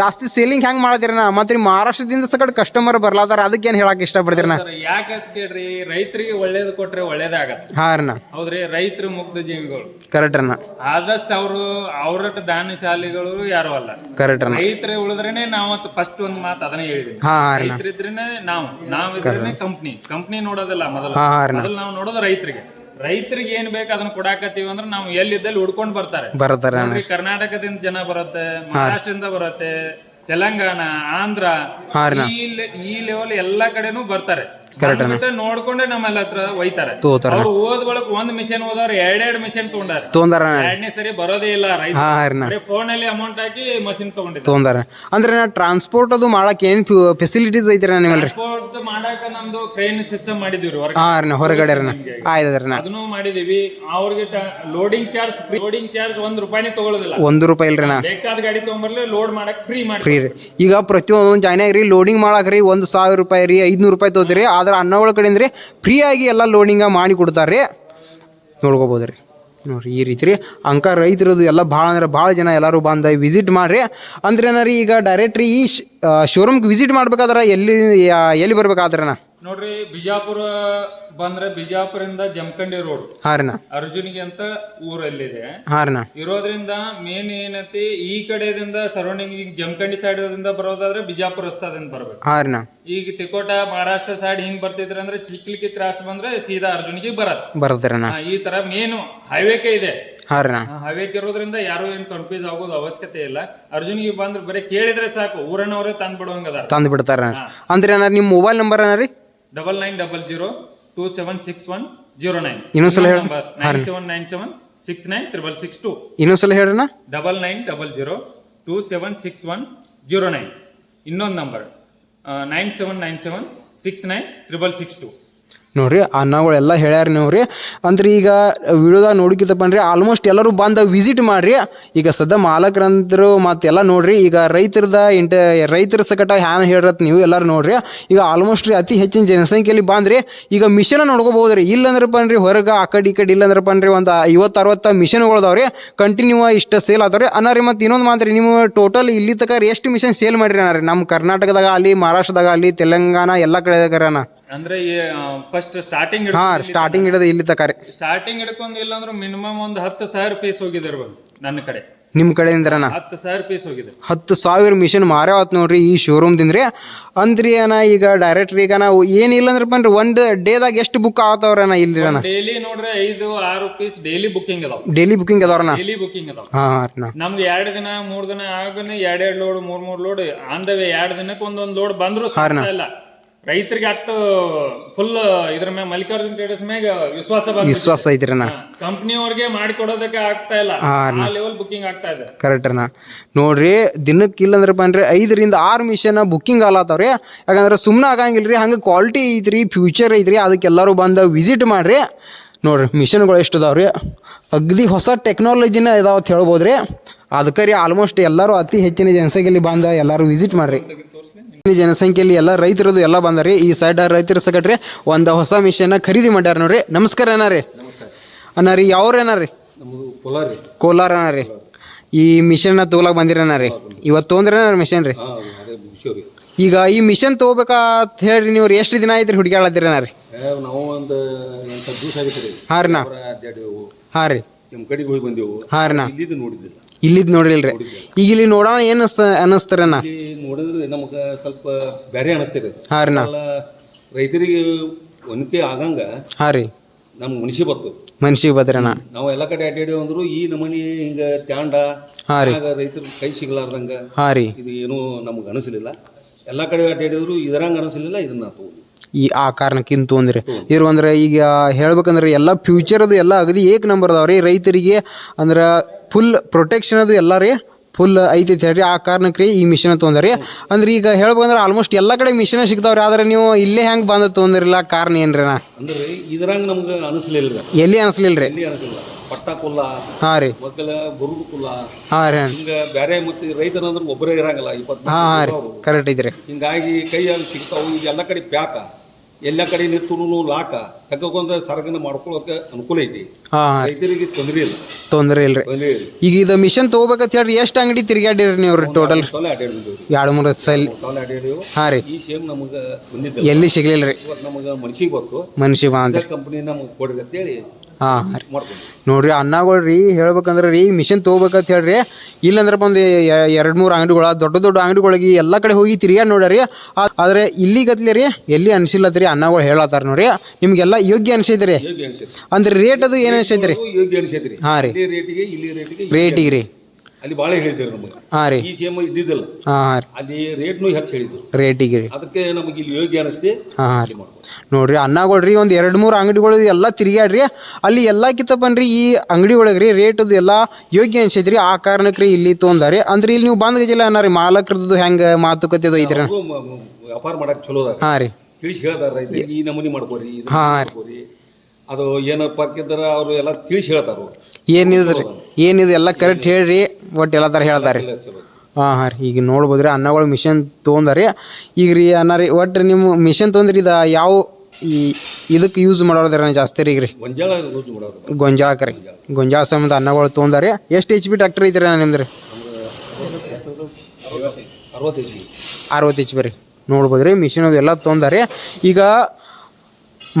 ಜಾಸ್ತಿ ಸೇಲಿಂಗ್ ಹೆಂಗೆ ನಾ. ಮತ್ತು ರೀ ಮಹಾರಾಷ್ಟ್ರದಿಂದ ಸಕಟ್ ಕಸ್ಟಮರ್ ಬರ್ಲಾತಾರ ಅದಕ್ಕೆ ಏನು ಹೇಳಕ್ಕೆ ನಾ. ಯಾಕೆ ಕೇಳ್ರಿ ರೈತರಿಗೆ ಒಳ್ಳೇದು ಕೊಟ್ರೆ ಒಳ್ಳೇದಾಗತ್ತೆ. ಹಾಂ ರೀ ಹೌದ್ರಿ ರೈತರು ಮುಗ್ಧ ಜೀವಿಗಳು. ಕರೆಕ್ಟ್ ಅಣ್ಣ ಆದಷ್ಟು ಅವರು ಅವ್ರಟ ದಾನಶಾಲಿಗಳು ಯಾರು ಅಲ್ಲ. ಕರೆಕ್ಟ್ ಅಣ್ಣ ರೈತರೇ ಉಳಿದ್ರೇನೆ ನಾವು ಫಸ್ಟ್ ಒಂದ್ ಮಾತು ಅದನ್ನ ಹೇಳಿದ್ವಿ. ಹಾಂ ರೀ ರೈತರಿದ್ರೇನೆ ನಾವು ಇದ್ರೇನೆ ಕಂಪ್ನಿ ಕಂಪ್ನಿ ನೋಡೋದಿಲ್ಲ ಮೊದಲು. ಹಾಂ ಮೊದಲು ನಾವು ನೋಡೋದು ರೈತರಿಗೆ. ರೈತರಿಗೆ ಏನ್ ಬೇಕು ಅದನ್ನ ಕೊಡಾಕತ್ತೀವಿ ಅಂದ್ರೆ ನಾವು ಎಲ್ಲಿದ್ದಲ್ಲಿ ಹುಡ್ಕೊಂಡ್ ಬರ್ತಾರೆ. ಬರ್ತಾರೆ ಅಣ್ಣ ನೋಡ್ರಿ ಕರ್ನಾಟಕದಿಂದ ಜನ ಬರುತ್ತೆ ಮಹಾರಾಷ್ಟ್ರದಿಂದ ಬರುತ್ತೆ ತೆಲಂಗಾಣ ಆಂಧ್ರ ಹಾಂ ಈ ಲೆ- ಈ ಲೆವೆಲ್ ಎಲ್ಲಾ ಕಡೆನೂ ಬರ್ತಾರೆ. ಬಂದ್ಬಿಟ್ಟು ನೋಡ್ಕೊಂಡೆ ನಮ್ಮಲ್ಲ ಹತ್ರ ಒಯ್ತಾರೆ. ತಗೋತಾರ ಅವ್ರು ಓದ್ ಬಳಕ ಒಂದ್ ಮಿಷನ್ ಓದವ್ರು ಎರಡೆರಡ್ ಮಿಷನ್ ತಗೊಂಡಾರ. ತೊಂದಾರ ಎರಡನೇ ಸರಿ ಬರೋದೇ ಇಲ್ಲ ರೈತ ಹಾಂ ರೀ ಫೋನ್ ಅಲ್ಲಿ ಅಮೌಂಟ್ ಹಾಕಿ ಮಷಿನ್ ತಗೊಂಡಿದ್ದಾರೆ. ತೊಂದಾರ ಅಂದ್ರೆ ನಾ ಟ್ರಾನ್ಸ್ಪೋರ್ಟ್ ಅದು ಮಾಡಕ್ಕೆ ಏನು ಫೆಸಿಲಿಟೀಸ್ ಐತ್ರಿ ನಿಮ್ಮಲ್ಲಿ ಟ್ರಾನ್ಸ್ಪೋರ್ಟ್ ಮಾಡಾಕ ನಮ್ದು ಕ್ರೇನ್ ಸಿಸ್ಟಮ್ ಮಾಡಿದೀವಿ ಹೊರಗೆ ಹಾಂ ರೀ ಹೊರಗಡೆ ರೀ ನಾ ಆಯ್ತದ್ರಿ ನಾ ಅದನ್ನು ಮಾಡಿದೀವಿ ಅವ್ರಿಗೆ ಲೋಡಿಂಗ್ ಚಾರ್ಜ್ ಲೋಡಿಂಗ್ ಚಾರ್ಜ್ ಒಂದ್ ರೂಪಾಯಿನೇ ತಗೊಳ್ಳೋದಿಲ್ಲ ಒಂದು ರೂಪಾಯಿ ಇಲ್ರಿ ನಾ ಬೇಕಾದ ಗಾಡಿ ತಗೊಂಬರ್ಲಿ ಲೋಡ್ ಮಾಡಕ್ ಫ್ರೀ ಮಾಡಿ ಫ್ರೀ ರೀ. ಈಗ ಪ್ರತಿಯೊಂದು ಜಾಯ್ನಾಗ ರೀ ಲೋಡಿಂಗ್ ಮಾಡಕ್ರಿ ಒಂದ್ ಒಂದು ಸಾವಿರ ರೂಪಾಯಿ ರೀ ಐದ್ನೂರು ರೂಪಾಯಿ ತೊಗೋತೀರಿ. ಆದ್ರೆ ಅನ್ನಗಳ ಕಡೆಯಿಂದ ರೀ ಫ್ರೀಯಾಗಿ ಎಲ್ಲ ಲೋಡಿಂಗ ಮಾಡಿ ಕೊಡ್ತಾರೆ ರೀ ನೋಡ್ಕೋಬೋದು ರೀ ನೋಡ್ರಿ, ಈ ರೀತಿ ರೀ. ಅಂಕ ರೈತರದು ಎಲ್ಲ ಭಾಳ ಅಂದ್ರೆ ಭಾಳ ಜನ ಎಲ್ಲರೂ ಬಂದು ವಿಸಿಟ್ ಮಾಡಿರಿ. ಅಂದ್ರೆ ಏನ ರೀ ಈಗ ಡೈರೆಕ್ಟ್ ರೀ ಈ ಶೋರೂಮ್ಗೆ ವಿಸಿಟ್ ಮಾಡ್ಬೇಕಾದ್ರೆ ಎಲ್ಲಿ ಎಲ್ಲಿ ಬರ್ಬೇಕಾದ್ರೆ ನೋಡ್ರಿ, ಬಿಜಾಪುರ ಬಂದ್ರೆ ಬಿಜಾಪುರಿಂದ ಜಮಖಂಡಿ ರೋಡ್. ಹಾರಿನ. ಅರ್ಜುನಿಗೆ ಅಂತ ಊರಲ್ಲಿದೆ. ಇರೋದ್ರಿಂದ ಮೇನ್ ಏನೈತಿ ಈ ಕಡೆದಿಂದ ಸರೌಂಡಿಂಗ್ ಈಗ ಜಮಖಂಡಿ ಸೈಡ್ ಬರೋದಾದ್ರೆ ಬಿಜಾಪುರ ರಸ್ತಾದಿಂದ ಬರ್ಬೇಕು. ಹಾರಿನ. ಈಗ ತಿಕೋಟ ಮಹಾರಾಷ್ಟ್ರ ಸೈಡ್ ಹಿಂಗ್ ಬರ್ತಿದ್ರೆ ಅಂದ್ರೆ ಚಿಕ್ಲಿಕ್ಕಿ ತ್ರಾಸ ಬಂದ್ರೆ ಸೀದಾ ಅರ್ಜುನಿಗೆ ಬರತ್ ಬರ್ತಾರ ಈ ತರ ಮೇನ್ ಹೈವೇಕೆ ಇದೆ. ಹೈವೇಕ್ ಇರೋದ್ರಿಂದ ಯಾರು ಏನ್ ಕನ್ಫ್ಯೂಸ್ ಆಗೋದು ಅವಶ್ಯಕತೆ ಇಲ್ಲ. ಅರ್ಜುನಿಗೆ ಬಂದ್ರೆ ಬರೀ ಕೇಳಿದ್ರೆ ಸಾಕು ಊರನವರೇ ತಂದ್ ಬಿಡುವಂಗದ ತಂದ್ ಬಿಡ್ತಾರ ಅಂದ್ರೆ ನಿಮ್ಮ ಮೊಬೈಲ್ ನಂಬರ್ ರೀ double nine double zero two seven six one zero nine ಇನ್ನೊಂದ್ಸಲ ಹೇಳಿ. Nine seven nine seven six nine triple six two ಇನ್ನೊಂದ್ಸಲ ಹೇಳೋಣ double nine double zero two seven six one zero nine ಇನ್ನೊಂದು number nine seven nine seven six nine triple six two ನೋಡ್ರಿ ಅನ್ನಗಳೆಲ್ಲ ಹೇಳ್ಯಾರ ನೀವು ರೀ ಅಂದ್ರೆ ಈಗ ವಿಡಿಯೋದಾಗ ನೋಡಿಕಿತಪ್ಪ ಅಂದ್ರೆ ಆಲ್ಮೋಸ್ಟ್ ಎಲ್ಲರೂ ಬಂದು ವಿಸಿಟ್ ಮಾಡ್ರಿ. ಈಗ ಸದ್ಯ ಮಾಲಕರಂದ್ರು ಮತ್ತೆಲ್ಲ ನೋಡ್ರಿ, ಈಗ ರೈತರದ ಇಂಟ, ರೈತರ ಸಕಟ ಹ್ಯಾನ್ ಹೇಳಿರತ್ ನೀವು ಎಲ್ಲರೂ ನೋಡ್ರಿ. ಈಗ ಆಲ್ಮೋಸ್ಟ್ ರೀ ಅತಿ ಹೆಚ್ಚಿನ ಜನಸಂಖ್ಯೆಯಲ್ಲಿ ಬಂದ್ರಿ. ಈಗ ಮಿಷನ್ ನೋಡ್ಕೋಬಹುದು ರೀ ಇಲ್ಲಂದ್ರಪ್ಪ ಅನ್ರಿ ಹೊರಗೆ ಆ ಕಡೆ ಈ ಕಡೆ ಇಲ್ಲಂದ್ರಪ್ಪ ಅನ್ರಿ ಒಂದು ಐವತ್ತು ಅರವತ್ತು ಮಿಷನ್ಗಳದಾವ್ರಿ ಕಂಟಿನ್ಯೂ ಇಷ್ಟ ಸೇಲ್ ಆದವ್ರಿ. ಅನ್ನಾರಿ ಮತ್ತು ಇನ್ನೊಂದು ಮಾತ್ರಿ ನೀವು ಟೋಟಲ್ ಇಲ್ಲಿ ತಕ ಎಷ್ಟು ಮಿಷನ್ ಸೇಲ್ ಮಾಡಿರಿ ರೀ? ನಮ್ಮ ಕರ್ನಾಟಕದಾಗ ಅಲ್ಲಿ ಮಹಾರಾಷ್ಟ್ರದಾಗ ಅಲ್ಲಿ ತೆಲಂಗಾಣ ಎಲ್ಲ ಕಡೆ ಅಣ್ಣ. ಅಂದ್ರೆ ಫಸ್ಟ್ ಸ್ಟಾರ್ಟಿಂಗ್ ಹಾಂ ಸ್ಟಾರ್ಟಿಂಗ್ ಹಿಡಿದು ಇಲ್ಲಿ ತಕಾರಿ ಸ್ಟಾರ್ಟಿಂಗ್ ಹಿಡ್ಕೊಂಡು ಇಲ್ಲ ಅಂದ್ರೆ ಮಿನಿಮಮ್ ಒಂದು ಹತ್ತು ಸಾವಿರ ಪೀಸ್ ಹೋಗಿದಿರ್ಬೋದು ನನ್ನ ಕಡೆ. ನಿಮ್ಮ ಕಡೆಯಿಂದ ಹತ್ತು ಸಾವಿರ ಪೀಸ್ ಹೋಗಿದೆ. ಹತ್ತು ಸಾವಿರ ಮಿಷನ್ ಮಾರ್ಯಾವತ್ ನೋಡ್ರಿ ಈ ಶೋರೂಮ್ ದಿಂದ್ರಿ ಅಂದ್ರಿ ಅಣ್ಣ ಈಗ ಡೈರೆಕ್ಟ್ ಈಗ ನಾವು ಏನಿಲ್ಲ ಅಂದ್ರೆ ಅಂದ್ರೆ ಒಂದು ಡೇದಾಗ ಎಷ್ಟು ಬುಕ್ ಆಗತ್ತವ್ರಣ್ಣ ಇಲ್ಲಿ ಅಣ್ಣ? ಡೈಲಿ ನೋಡ್ರಿ ಐದು ಆರು ಪೀಸ್ ಡೈಲಿ ಬುಕಿಂಗ್ ಅದಾವ. ಡೈಲಿ ಬುಕಿಂಗ್ ಅದಾವ್ರಣ್ಣ ಡೈಲಿ ಬುಕಿಂಗ್ ಅದಾವ. ಹಾಂ ರೀ ನಮ್ಗೆ ಎರಡು ದಿನ ಮೂರ್ ದಿನ ಆಗನೆ ಎರಡ್ ಎರಡ್ ಲೋಡ್ ಮೂರ್ ಮೂರ್ ಲೋಡ್ ವೇ ಎರಡ್ ದಿನಕ್ಕೆ ಒಂದೊಂದ್ ಲೋಡ್ ಬಂದ್ರು ಸಾಧ್ಯ ಇಲ್ಲ. ರೈತರಿಗೆ ಅಟ್ಟು ಫುಲ್ ಇದ್ರ ಮೇಲೆ ಮಲ್ಲಿಕಾರ್ಜುನ್ ಟ್ರೇಡರ್ಸ್ ಮ್ಯಾಗ ವಿಶ್ವಾಸ ಬಂದ ವಿಶ್ವಾಸ ಐತ್ರಿ ಅಣ್ಣ. ಕಂಪ್ನಿಯವ್ರಿಗೆ ಮಾಡಿಕೊಡೋದಕ್ಕೆ ಆಗ್ತಾ ಇಲ್ಲ. ಆ ಲೆವೆಲ್ ಬುಕ್ಕಿಂಗ್ ಆಗ್ತಾ ಇದೆ. ಕರೆಕ್ಟ್ ಅಣ್ಣ. ನೋಡ್ರಿ ದಿನಕ್ಕೆ ಇಲ್ಲ ಅಂದ್ರಪ್ಪ ಅಂದ್ರೆ ಐದರಿಂದ ಆರು ಮಿಷನ್ ಬುಕ್ಕಿಂಗ್ ಆಲತ್ತವ್ರಿ ಯಾಕಂದ್ರೆ ಸುಮ್ಮನೆ ಆಗಂಗಿಲ್ಲ ರೀ ಹಂಗೆ ಕ್ವಾಲಿಟಿ ಐತ್ರಿ ಫ್ಯೂಚರ್ ಐತ್ರಿ ಅದಕ್ಕೆ ಎಲ್ಲರೂ ಬಂದು ವಿಸಿಟ್ ಮಾಡ್ರಿ. ನೋಡ್ರಿ ಮಿಷನ್ಗಳು ಎಷ್ಟು ಅದಾವ್ರಿ? ಅಗ್ದಿ ಹೊಸ ಟೆಕ್ನಾಲಜಿನ ಇದಾವ ಅಂತ ಹೇಳ್ಬೋದು ರೀ ಅದಕ್ಕೆ ರೀ ಆಲ್ಮೋಸ್ಟ್ ಎಲ್ಲರೂ ಅತಿ ಹೆಚ್ಚಿನ ಜನಸಂಖ್ಯೆಯಲ್ಲಿ ಬಂದ ಎಲ್ಲರೂ ವಿಸಿಟ್ ಮಾಡ್ರಿ. ಜನಸಂಖ್ಯೆಯಲ್ಲಿ ಎಲ್ಲ ರೈತರದು ಎಲ್ಲ ಬಂದಾರಿ ಈ ಸೈಡ್ ರೈತರ ಸಗಟ್ರಿ ಒಂದು ಹೊಸ ಮಿಷನ್ ಖರೀದಿ ಮಾಡ್ಯಾರ ನೋಡ್ರಿ. ನಮಸ್ಕಾರ ಅಣ್ಣ ಅನ್ನಾರಿ ಯಾವ್ರ ಏನಾರಿ ಕೋಲಾರ ರೀ? ಕೋಲಾರ ಅಣ್ಣ ರೀ. ಈ ಮಿಷನ್ ತೊಗೊಳಕ್ ಬಂದಿರಣ್ಣ ರೀ. ಇವತ್ತು ತೊಗೊಂಡ್ರೆ ಮಿಷನ್ ರೀ? ಈಗ ಈ ಮಿಷನ್ ತಗೋಬೇಕಾತ್ ಹೇಳ್ರಿ ನೀವು ಎಷ್ಟು ದಿನ ಐತ್ರಿ ಹುಡುಗಾಳತ್ತೀರಣ್ಣ ರೀ ನಾವು ಒಂದು ಎಂಟು ದಿವಸ ಆಗಿತ್ತು ರೀ? ಹಾಂ ರೀ ನಾ. ಹಾಂ ರೀ ನಮ್ಮ ಕಡೆಗೆ ಹೋಗಿ ಬಂದೆವು ಹಾಂ ರೀ ನಾ ನೋಡಿದ್ದಿಲ್ಲ. ಇಲ್ಲಿದ್ ನೋಡಿಲ್ರಿ ಈಗ ಇಲ್ಲಿ ನೋಡೋಣ ಏನು ಅನಸ್ತಾರ ನೋಡಿದ್ರೆ ನಮಗೆ ಸ್ವಲ್ಪ ಬೇರೆ ಅನಿಸ್ತಿರಿ ಹಾಂ ರೀ ನಾ ರೈತರಿಗೆ ಒನಕೆ ಆಗಂಗ ಹಾಂ ರೀ. ನಮ್ಗೆ ಮನುಷ್ಯ ಬರ್ತದೆ. ಮನ್ಸಿಗೆ ಬದ್ರಣ್ಣ ನಾವು ಎಲ್ಲ ಕಡೆ ಅಡ್ಡಾಡಿ ಅಂದ್ರು ಈ ನಮನಿ ಹಿಂಗ ಟ್ಯಾಂಡ ಹಾಂ ರೀ. ರೈತರು ಕೈ ಸಿಗ್ಲಾರ್ದಂಗ ಹಾಂ ರೀ. ಇದು ಏನೂ ನಮಗೆ ಅನಿಸಲಿಲ್ಲ. ಎಲ್ಲ ಕಡೆ ಅಡ್ಡಾಡಿದ್ರು ಇದರಂಗ ಅನಿಸಲಿಲ್ಲ ಇದನ್ನ ತಗೊಂಡು ಈ ಆ ಕಾರಣಕ್ಕಿಂತ ಅಂದ್ರೆ ಇರು ಅಂದ್ರೆ ಈಗ ಹೇಳ್ಬೇಕಂದ್ರೆ ಎಲ್ಲ ಫ್ಯೂಚರ್ ಅದು ಎಲ್ಲ ಅಗದಿ ಏಕ್ ನಂಬರ್ ಅದಾವ್ರಿ. ರೈತರಿಗೆ ಅಂದ್ರೆ ಫುಲ್ ಪ್ರೊಟೆಕ್ಷನ್ ಅದು ಎಲ್ಲ ರೀ. ಫುಲ್ ಐತೈತಿ ಹೇಳ್ರಿ. ಆ ಕಾರಣಕ್ಕೆ ರೀ ಈ ಮಿಷನ್ ರೀ. ಅಂದ್ರೆ ಈಗ ಹೇಳ್ಬೇಕಂದ್ರೆ ಆಲ್ಮೋಸ್ಟ್ ಎಲ್ಲ ಕಡೆ ಮಿಷನ್ ಸಿಗ್ತಾವ್ರಿ. ಆದ್ರೆ ನೀವು ಇಲ್ಲೇ ಹೆಂಗೆ ಬಂದ ತೊಗೊಂದಿರಲ್ಲ ಕಾರಣ ಏನ್ರಿ ನಾ? ಅಂದ್ರೆ ಇದರಂಗ ನಮ್ಗೆ ಅನಿಸ್ಲಿಲ್ಲ ಎಲ್ಲಿ ಅನ್ಸ್ಲಿಲ್ಲ ರೀ ಎಲ್ಲಿ ಅನಿಸಲಿಲ್ಲ. ಪಟ್ಟ ಕುಲ್ಲ ಹಾಂ ರೀ. ಮಕ್ಕಳ ಬರುದು ಕುಲ್ಲ ಹಾಂ ರೀ ಹಿಂಗ ಬೇರೆ ಮತ್ತೆ ರೈತನಂದ್ರೆ ಒಬ್ಬರೇ ಇರಂಗಿಲ್ಲ. ಇಪ್ಪತ್ತು ಹಾಂ ಹಾಂ ರೀ. ಕರೆಕ್ಟ್ ಐತ್ರಿ. ಹಿಂಗಾಗಿ ಕೈಯಾಗಿ ಸಿಗ್ತಾವು. ಈಗ ಎಲ್ಲ ಕಡೆ ಪ್ಯಾಕ. ಎಲ್ಲ ಕಡೆ ನಿಂತು ಲಾಕ ತಗೊಂಡ ಸರಕನ್ನ ಮಾಡ್ಕೊಳಕ ಅನುಕೂಲ ಐತಿ. ಹಾ. ರೈತರಿಗೆ ತೊಂದರೆ ಇಲ್ಲ. ತೊಂದರೆ ಇಲ್ರಿ. ತೊಂದರೆ ಇಲ್ಲ. ಈಗ ಇದು ಮಿಷನ್ ತಗೋಬೇಕಂತ ಹೇಳ್ರಿ ಎಷ್ಟು ಅಂಗಡಿ ತಿರುಗಾಡಿರಿ ನೀವು ಟೋಟಲ್ ತೊಲೆ ಎರಡು ಮೂರು ಸಲ ತೊಲೆ ಹಾಂ ರೀ. ಈ ಸೇಮ್ ನಮಗೆ ಬಂದಿದ್ದ ಎಲ್ಲಿ ಸಿಗ್ಲಿಲ್ಲ ರೀ ಇವತ್ತು ನಮಗೆ ಮನ್ಸಿಗೆ ಬಂತು ಮನುಷ್ಯ ಬಂದ್ರಿ ಕಂಪ್ನಿ ನಮಗೆ ಕೊಡ್ರಿ ಅಂತೇಳಿ ಹಾಂ ರೀ. ನೋಡ್ರಿ ಅನ್ನಗಳು ರೀ ಹೇಳ್ಬೇಕಂದ್ರೆ ರೀ ಮಿಷನ್ ತೊಗೋಬೇಕಂತ ಹೇಳ್ರಿ. ಇಲ್ಲಂದ್ರೆ ಒಂದು ಎರಡು ಮೂರು ಅಂಗಡಿಗಳ ದೊಡ್ಡ ದೊಡ್ಡ ಅಂಗಡಿಗಳಿಗೆ ಎಲ್ಲ ಕಡೆ ಹೋಗಿ ತಿರ್ಗಾಡಿ ನೋಡ್ರಿ ಆದರೆ ಇಲ್ಲಿ ಗತ್ಲೆ ರೀ ಎಲ್ಲಿ ಅನ್ಸಿಲ್ಲತ್ರಿ ಅನ್ನಗಳು ಹೇಳತ್ತಾರ ನೋಡ್ರಿ. ನಿಮ್ಗೆಲ್ಲ ಯೋಗ್ಯ ಅನ್ಸೈತೆ ರೀ. ಯೋಗ್ಯ ಅನಿಸೈತಿ. ಅಂದ್ರೆ ರೇಟ್ ಅದು ಏನು ಅನ್ಸೈತ್ರಿ ಅನಿಸೈತ್ರಿ ಹಾಂ ರೀ. ರೇಟಿಗೆ ರೀ. ಅಲ್ಲಿ ಭಾಳ ಹೇಳಿದ್ರು ನಮಗೆ. ಹಾಂ ರೀ. ಈ ಸೇಮ್ ಇದ್ದಿದ್ದಿಲ್ಲ. ಹಾಂ ರೀ. ಅಲ್ಲಿ ರೇಟ್ನು ಹೆಚ್ಚು ಹೇಳಿದ್ರು. ರೇಟಿಗೆ ರೀ. ಅದಕ್ಕೆ ನಮಗೆ ಇಲ್ಲಿ ಯೋಗ್ಯ ಅನಿಸ್ತಿ. ಹಾಂ ರೀ. ನೋಡ್ರಿ ಅನ್ನಗೊಳ್ರಿ ಒಂದು ಎರಡು ಮೂರು ಅಂಗಡಿಗಳು ಎಲ್ಲ ತಿರುಗಾಡ್ರಿ ಅಲ್ಲಿ ಎಲ್ಲಕ್ಕಿಂತ ಬನ್ರಿ ಈ ಅಂಗಡಿ ಒಳಗೆ ರೀ ರೇಟ್ ಅದು ಎಲ್ಲ ಯೋಗ್ಯ ಅನ್ಸೈತ್ರಿ. ಆ ಕಾರಣಕ್ಕೆ ರೀ ಇಲ್ಲಿ ತೊಂದರೆ. ಅಂದ್ರೆ ಇಲ್ಲಿ ನೀವು ಬಂದ್ ಗಜಿಲ್ಲ ಅನ್ನ ರೀ ಮಾಲಕರದ್ದು ಹೆಂಗೆ ಮಾತುಕತೆ ಅದು ಐತ್ರಿ? ವ್ಯಾಪಾರ ಮಾಡಕ್ ಚಲೋ ಅದ ಹಾಂ ರೀ. ತಿಳಿಸಿ ಹೇಳ್ತಾರ ಈ ನಮೂನಿ ಮಾಡ್ಕೋರಿ ಹಾಂ ರೀ. ಅದು ಏನಪ್ಪ ಹಾಕಿದ್ರ ಅವರು ಎಲ್ಲ ತಿಳಿಸಿ ಹೇಳ್ತಾರೆ ಏನಿದ್ರಿ ಏನಿದೆ ಎಲ್ಲ ಕರೆಕ್ಟ್ ಹೇಳ್ರಿ. ಒಟ್ಟು ಎಲ್ಲ ಥರ ಹೇಳ್ತಾರೆ ಹಾಂ ಹಾಂ ರೀ. ಈಗ ನೋಡ್ಬೋದ್ರಿ ಅನ್ನಗಳು ಮಿಷನ್ ತೊಗೊಂಡಾರಿ. ಈಗ ರೀ ಅನ್ನ ರೀ ಒಟ್ಟು ನಿಮ್ಮ ಮಿಷನ್ ತೊಗೊಂಡ್ರಿ ಇದು ಯಾವ ಈ ಇದಕ್ಕೆ ಯೂಸ್ ಮಾಡೋದ್ರಿ ಜಾಸ್ತಿ ರೀ ಈಗ ರೀ? ಗೊಂಜಾಳ ಯೂಸ್ ಮಾಡೋದು. ಗೊಂಜಾಳಕ್ಕೆ ರೀ ಗೊಂಜಾಳ. ಸಂಬಂಧ ಅನ್ನಗಳು ತೊಗೊಂಡಾರಿ. ಎಷ್ಟು ಎಚ್ ಪಿ ಟ್ರ್ಯಾಕ್ಟರ್ ಐತ್ರಿ ನಿಮ್ದು ರೀ ಅರವತ್ತು ಎಚ್ ಪಿ ರೀ. ನೋಡ್ಬೋದು ರೀ ಮಿಷಿನ್ ಎಲ್ಲ ತೊಂದಾರಿ ಈಗ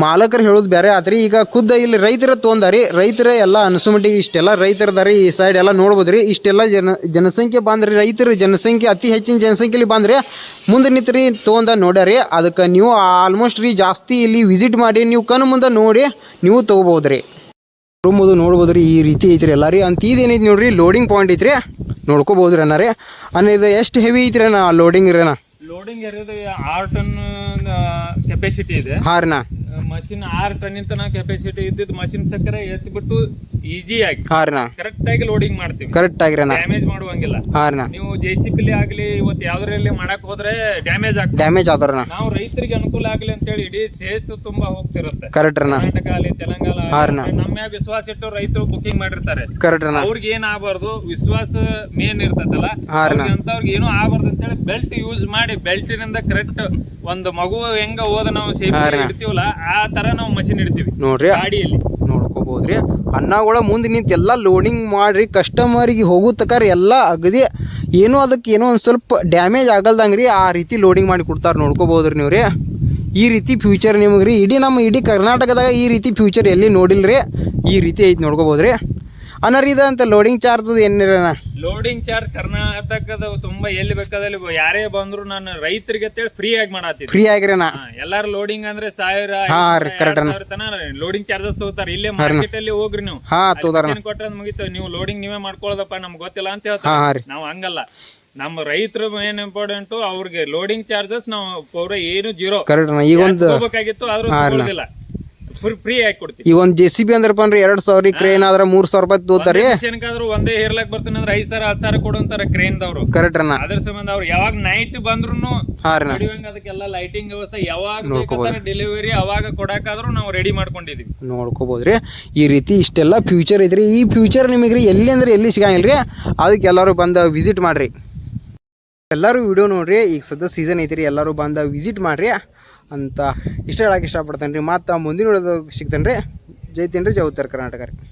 ಮಾಲಕರು ಹೇಳೋದು ಬೇರೆ ಆತ್ರಿ. ಈಗ ಖುದ್ದ ಇಲ್ಲಿ ರೈತರ ತೊಂದಾರಿ ರೈತರ ಎಲ್ಲ ಅನ್ಸುಮಟ್ಟಿಗೆ ಇಷ್ಟೆಲ್ಲ ರೈತರದಾರಿ ಈ ಸೈಡ್ ಎಲ್ಲ ನೋಡ್ಬೋದು ರೀ ಇಷ್ಟೆಲ್ಲ ಜನ, ಜನಸಂಖ್ಯೆ ಬಂದ್ರಿ. ರೈತರ ಜನಸಂಖ್ಯೆ ಅತಿ ಹೆಚ್ಚಿನ ಜನಸಂಖ್ಯೆಲಿ ಬಂದ್ರೆ ಮುಂದೆ ನಿಂತ್ರಿ ತೊಗೊಂಡ ನೋಡ್ಯಾರಿ. ಅದಕ್ಕೆ ನೀವು ಆಲ್ಮೋಸ್ಟ್ ರೀ ಜಾಸ್ತಿ ಇಲ್ಲಿ ವಿಸಿಟ್ ಮಾಡಿ ನೀವು ಕಣ್ಣು ಮುಂದೆ ನೋಡಿ ನೀವು ತೊಗೋಬೋದು ರೀ ರೂಮದು ನೋಡ್ಬೋದು ರೀ ಈ ರೀತಿ ಐತ್ರಿ ಎಲ್ಲ ರೀ. ಅಂತ ಇದೇನೈತಿ ನೋಡ್ರಿ ಲೋಡಿಂಗ್ ಪಾಯಿಂಟ್ ಐತ್ರಿ. ನೋಡ್ಕೋಬೋದು ರೀ ಅಣ್ಣ ರೀ ಅನ್ನ ಇದು ಎಷ್ಟು ಹೆವಿ ಐತ್ರಿ ಅಣ್ಣ ಲೋಡಿಂಗ್ ರೀ ಅಣ್ಣ? ಲೋಡಿಂಗ್ ಇರೋದು ಆರು ಟನ್ ಕೆಪಾಸಿಟಿ ಇದೆ. ಹಾರ್ನ? ಮಷಿನ್ ಆರ್ ಟನ್ ತನ ಕೆಪಾಸಿಟಿ ಇದ್ದಿದ್ದು ಮಷಿನ್ ಸಕ್ಕರೆ ಎತ್ಬಿಟ್ಟು ಈಜಿ ಆಗಿ. ಅಣ್ಣ ಕರೆಕ್ಟ್ ಆಗಿ ಲೋಡಿಂಗ್ ಮಾಡ್ತೀವಿ. ಕರೆಕ್ಟ್ ಆಗಿರಿ ಅಣ್ಣ ಡ್ಯಾಮೇಜ್ ಮಾಡುವಂಗಿಲ್ಲ. ಹಾರ್ನ? ನೀವು ಜೆ ಸಿ ಪಿಲಿ ಆಗ್ಲಿ ಇವತ್ತು ಯಾವ್ದ್ರಲ್ಲಿ ಮಾಡಕ್ ಹೋದ್ರೆ ಡ್ಯಾಮೇಜ್ ಆಗ್ತದೆ. ಡ್ಯಾಮೇಜ್ ಆದ್ರ ನಾವು ರೈತರಿಗೆ ಅನುಕೂಲ ಆಗ್ಲಿ ಅಂತೇಳಿ ಇಡೀ ಸೇತು ತುಂಬಾ ಹೋಗ್ತಿರುತ್ತೆ. ಕರೆಕ್ಟ್ ಕರ್ನಾಟಕ ಅಲ್ಲಿ ತೆಲಂಗಾಣ ಹಾರ್ನ. ನಮ್ಮ ವಿಶ್ವಾಸ ಇಟ್ಟು ರೈತರು ಬುಕಿಂಗ್ ಮಾಡಿರ್ತಾರೆ. ಕರೆಕ್ಟ್ ಅವ್ರಿಗೆ ಏನ್ ಆಗ್ಬಾರ್ದು? ವಿಶ್ವಾಸ ಮೇನ್ ಇರ್ತದಲ್ಲ? ಹಾರ್ನ. ಅಂತವ್ರಿಗೆ ಏನೂ ಆಗ್ಬಾರ್ದು ಅಂತೇಳಿ ಬೆಲ್ಟ್ ಯೂಸ್ ಮಾಡಿ ಬೆಲ್ಟಿನಿಂದ ಕರೆಕ್ಟ್ ಒಂದು ಮಗು ಹೆಂಗ ಹೋದ ನಾವು ಹಾ ಸೇಫ್ಟಿ ಇಡ್ತೀವಲ್ಲ ಆ ತರ ನಾವು ಮಷಿನ್ ಇಡ್ತೀವಿ. ನೋಡ್ರಿ ಗಾಡಿಯಲ್ಲಿ. ನೋಡ್ಕೋಬೋದ್ರಿ. ಅನ್ನಗಳ ಮುಂದೆ ನಿಂತು ಎಲ್ಲ ಲೋಡಿಂಗ್ ಮಾಡ್ರಿ ಕಸ್ಟಮರಿಗೆ ಹೋಗೋ ತಕಾರ ಎಲ್ಲ ಅಗದಿ ಏನು ಅದಕ್ಕೆ ಏನೋ ಒಂದು ಸ್ವಲ್ಪ ಡ್ಯಾಮೇಜ್ ಆಗಲ್ದಂಗೆ ರೀ ಆ ರೀತಿ ಲೋಡಿಂಗ್ ಮಾಡಿ ಕೊಡ್ತಾರೆ ನೋಡ್ಕೋಬೋದ್ರಿ ನೀವು ರೀ. ಈ ರೀತಿ ಫ್ಯೂಚರ್ ನಿಮಗೆ ರೀ ಇಡೀ ನಮ್ಮ ಇಡೀ ಕರ್ನಾಟಕದಾಗ ಈ ರೀತಿ ಫ್ಯೂಚರ್ ಎಲ್ಲಿ ನೋಡಿಲ್ಲ ರೀ ಈ ರೀತಿ ಐತಿ ನೋಡ್ಕೋಬೋದ್ರಿ. ಅನ್ನ ರೀ ಅಂತ ಲೋಡಿಂಗ್ ಚಾರ್ಜ್ ಏನಿರೋಣ ಲೋಡಿಂಗ್ ಚಾರ್ಜ್ ಕರ್ನಾಟಕದ ತುಂಬಾ ಎಲ್ಲಿ ಬೇಕಾದಲ್ಲಿ ಯಾರೇ ಬಂದ್ರು ನಾನು ರೈತರಿಗೆ ಅಂತೇಳಿ ಫ್ರೀ ಆಗಿ ಮಾಡತ್ತೀನಿ ಫ್ರೀ ಆಗಿರೋಣ ಎಲ್ಲಾರು ಲೋಡಿಂಗ್ ಅಂದ್ರೆ ಸಾವಿರ ಲೋಡಿಂಗ್ ಚಾರ್ಜಸ್ ಹೋಗ್ತಾರೆ ಇಲ್ಲೇ ಮಾರ್ಕೆಟ್ ಅಲ್ಲಿ ಹೋಗ್ರಿ ನೀವು. ಕೊಟ್ಟರೆ ಮುಗಿತು ಕೊಟ್ರೆ ಅದ್ ಮುಗೀತು. ನೀವು ಲೋಡಿಂಗ್ ನೀವೇ ಮಾಡ್ಕೊಳ್ಳೋದಪ್ಪ ನಮ್ಗೆ ಗೊತ್ತಿಲ್ಲ ಅಂತ ಹೇಳ್ತಾರೆ. ನಾವು ಹಂಗಲ್ಲ. ನಮ್ಮ ರೈತರು ಏನ್ ಇಂಪಾರ್ಟೆಂಟ್ ಅವ್ರಿಗೆ ಲೋಡಿಂಗ್ ಚಾರ್ಜಸ್ ನಾವು ಪೂರ ಏನು ಜೀರೋ ಈಗ ಒಂದು ಹೋಗ್ಬೇಕಾಗಿತ್ತು ಆದ್ರೂ ಹಾ, ಅಣ್ಣ. ತಗೊಳ್ಳೋದಿಲ್ಲ ಫುಲ್ ಫ್ರೀ ಆಗಿ ಕೊಡ್ತೀವಿ ಈಗ ಒಂದು ಜೆ ಸಿ ಬಿ ಅಂದ್ರಪ್ಪ ಅಂದ್ರೆ ಎರಡ್ ಸಾವಿರ ಕ್ರೇನ್ ಆದ್ರೆ ಮೂರು ಸಾವಿರ ರೂಪಾಯಿ ತೋತಾರೆ ಆದ್ರೂ ಒಂದೇ ಹೇರ್ಲಕ್ ಬರ್ತೀನಿ ಅಂದ್ರೆ ಐದ್ ಸಾವಿರ ಹತ್ತು ಸಾವಿರ ಕೊಡುವಂತಾರ ಕ್ರೇನ್ ದವರು. ಕರೆಕ್ಟ್ ಅಣ್ಣ. ಅದ್ರ ಸಂಬಂಧ ಅವ್ರು ಯಾವಾಗ ನೈಟ್ ಬಂದ್ರು ಅದಕ್ಕೆಲ್ಲ ಲೈಟಿಂಗ್ ವ್ಯವಸ್ಥೆ ಯಾವಾಗ ಡೆಲಿವರಿ ಅವಾಗ ಕೊಡಕ್ಕಾದ್ರೂ ನಾವು ರೆಡಿ ಮಾಡ್ಕೊಂಡಿದೀವಿ. ನೋಡ್ಕೋಬಹುದ್ರಿ ರೀ. ಈ ರೀತಿ ಇಷ್ಟೆಲ್ಲ ಫ್ಯೂಚರ್ ಐತ್ರಿ. ಈ ಫ್ಯೂಚರ್ ನಿಮಗೆ ರೀ ಎಲ್ಲಿ ಅಂದ್ರೆ ಎಲ್ಲಿ ಸಿಗಂಗಿಲ್ರಿ ಅದಕ್ಕೆ ಎಲ್ಲರೂ ಬಂದ ವಿಸಿಟ್ ಮಾಡ್ರಿ. ಎಲ್ಲರೂ ವಿಡಿಯೋ ನೋಡ್ರಿ. ಈಗ ಸದ್ಯ ಸೀಸನ್ ಐತ್ರಿ. ಎಲ್ಲರೂ ಬಂದ ವಿಸಿಟ್ ಮಾಡಿರಿ. ಅಂತ ಇಷ್ಟ ಹೇಳಕ್ಕೆ ಇಷ್ಟಪಡ್ತೇನೆ ರೀ ಮತ್ತು ಮುಂದಿನ ವಿಡಿಯೋದಾಗ ಸಿಗ್ತೇನೆ ರೀ ಜೈ ಜೈ ಉತ್ತರ ಕರ್ನಾಟಕ ರೀ.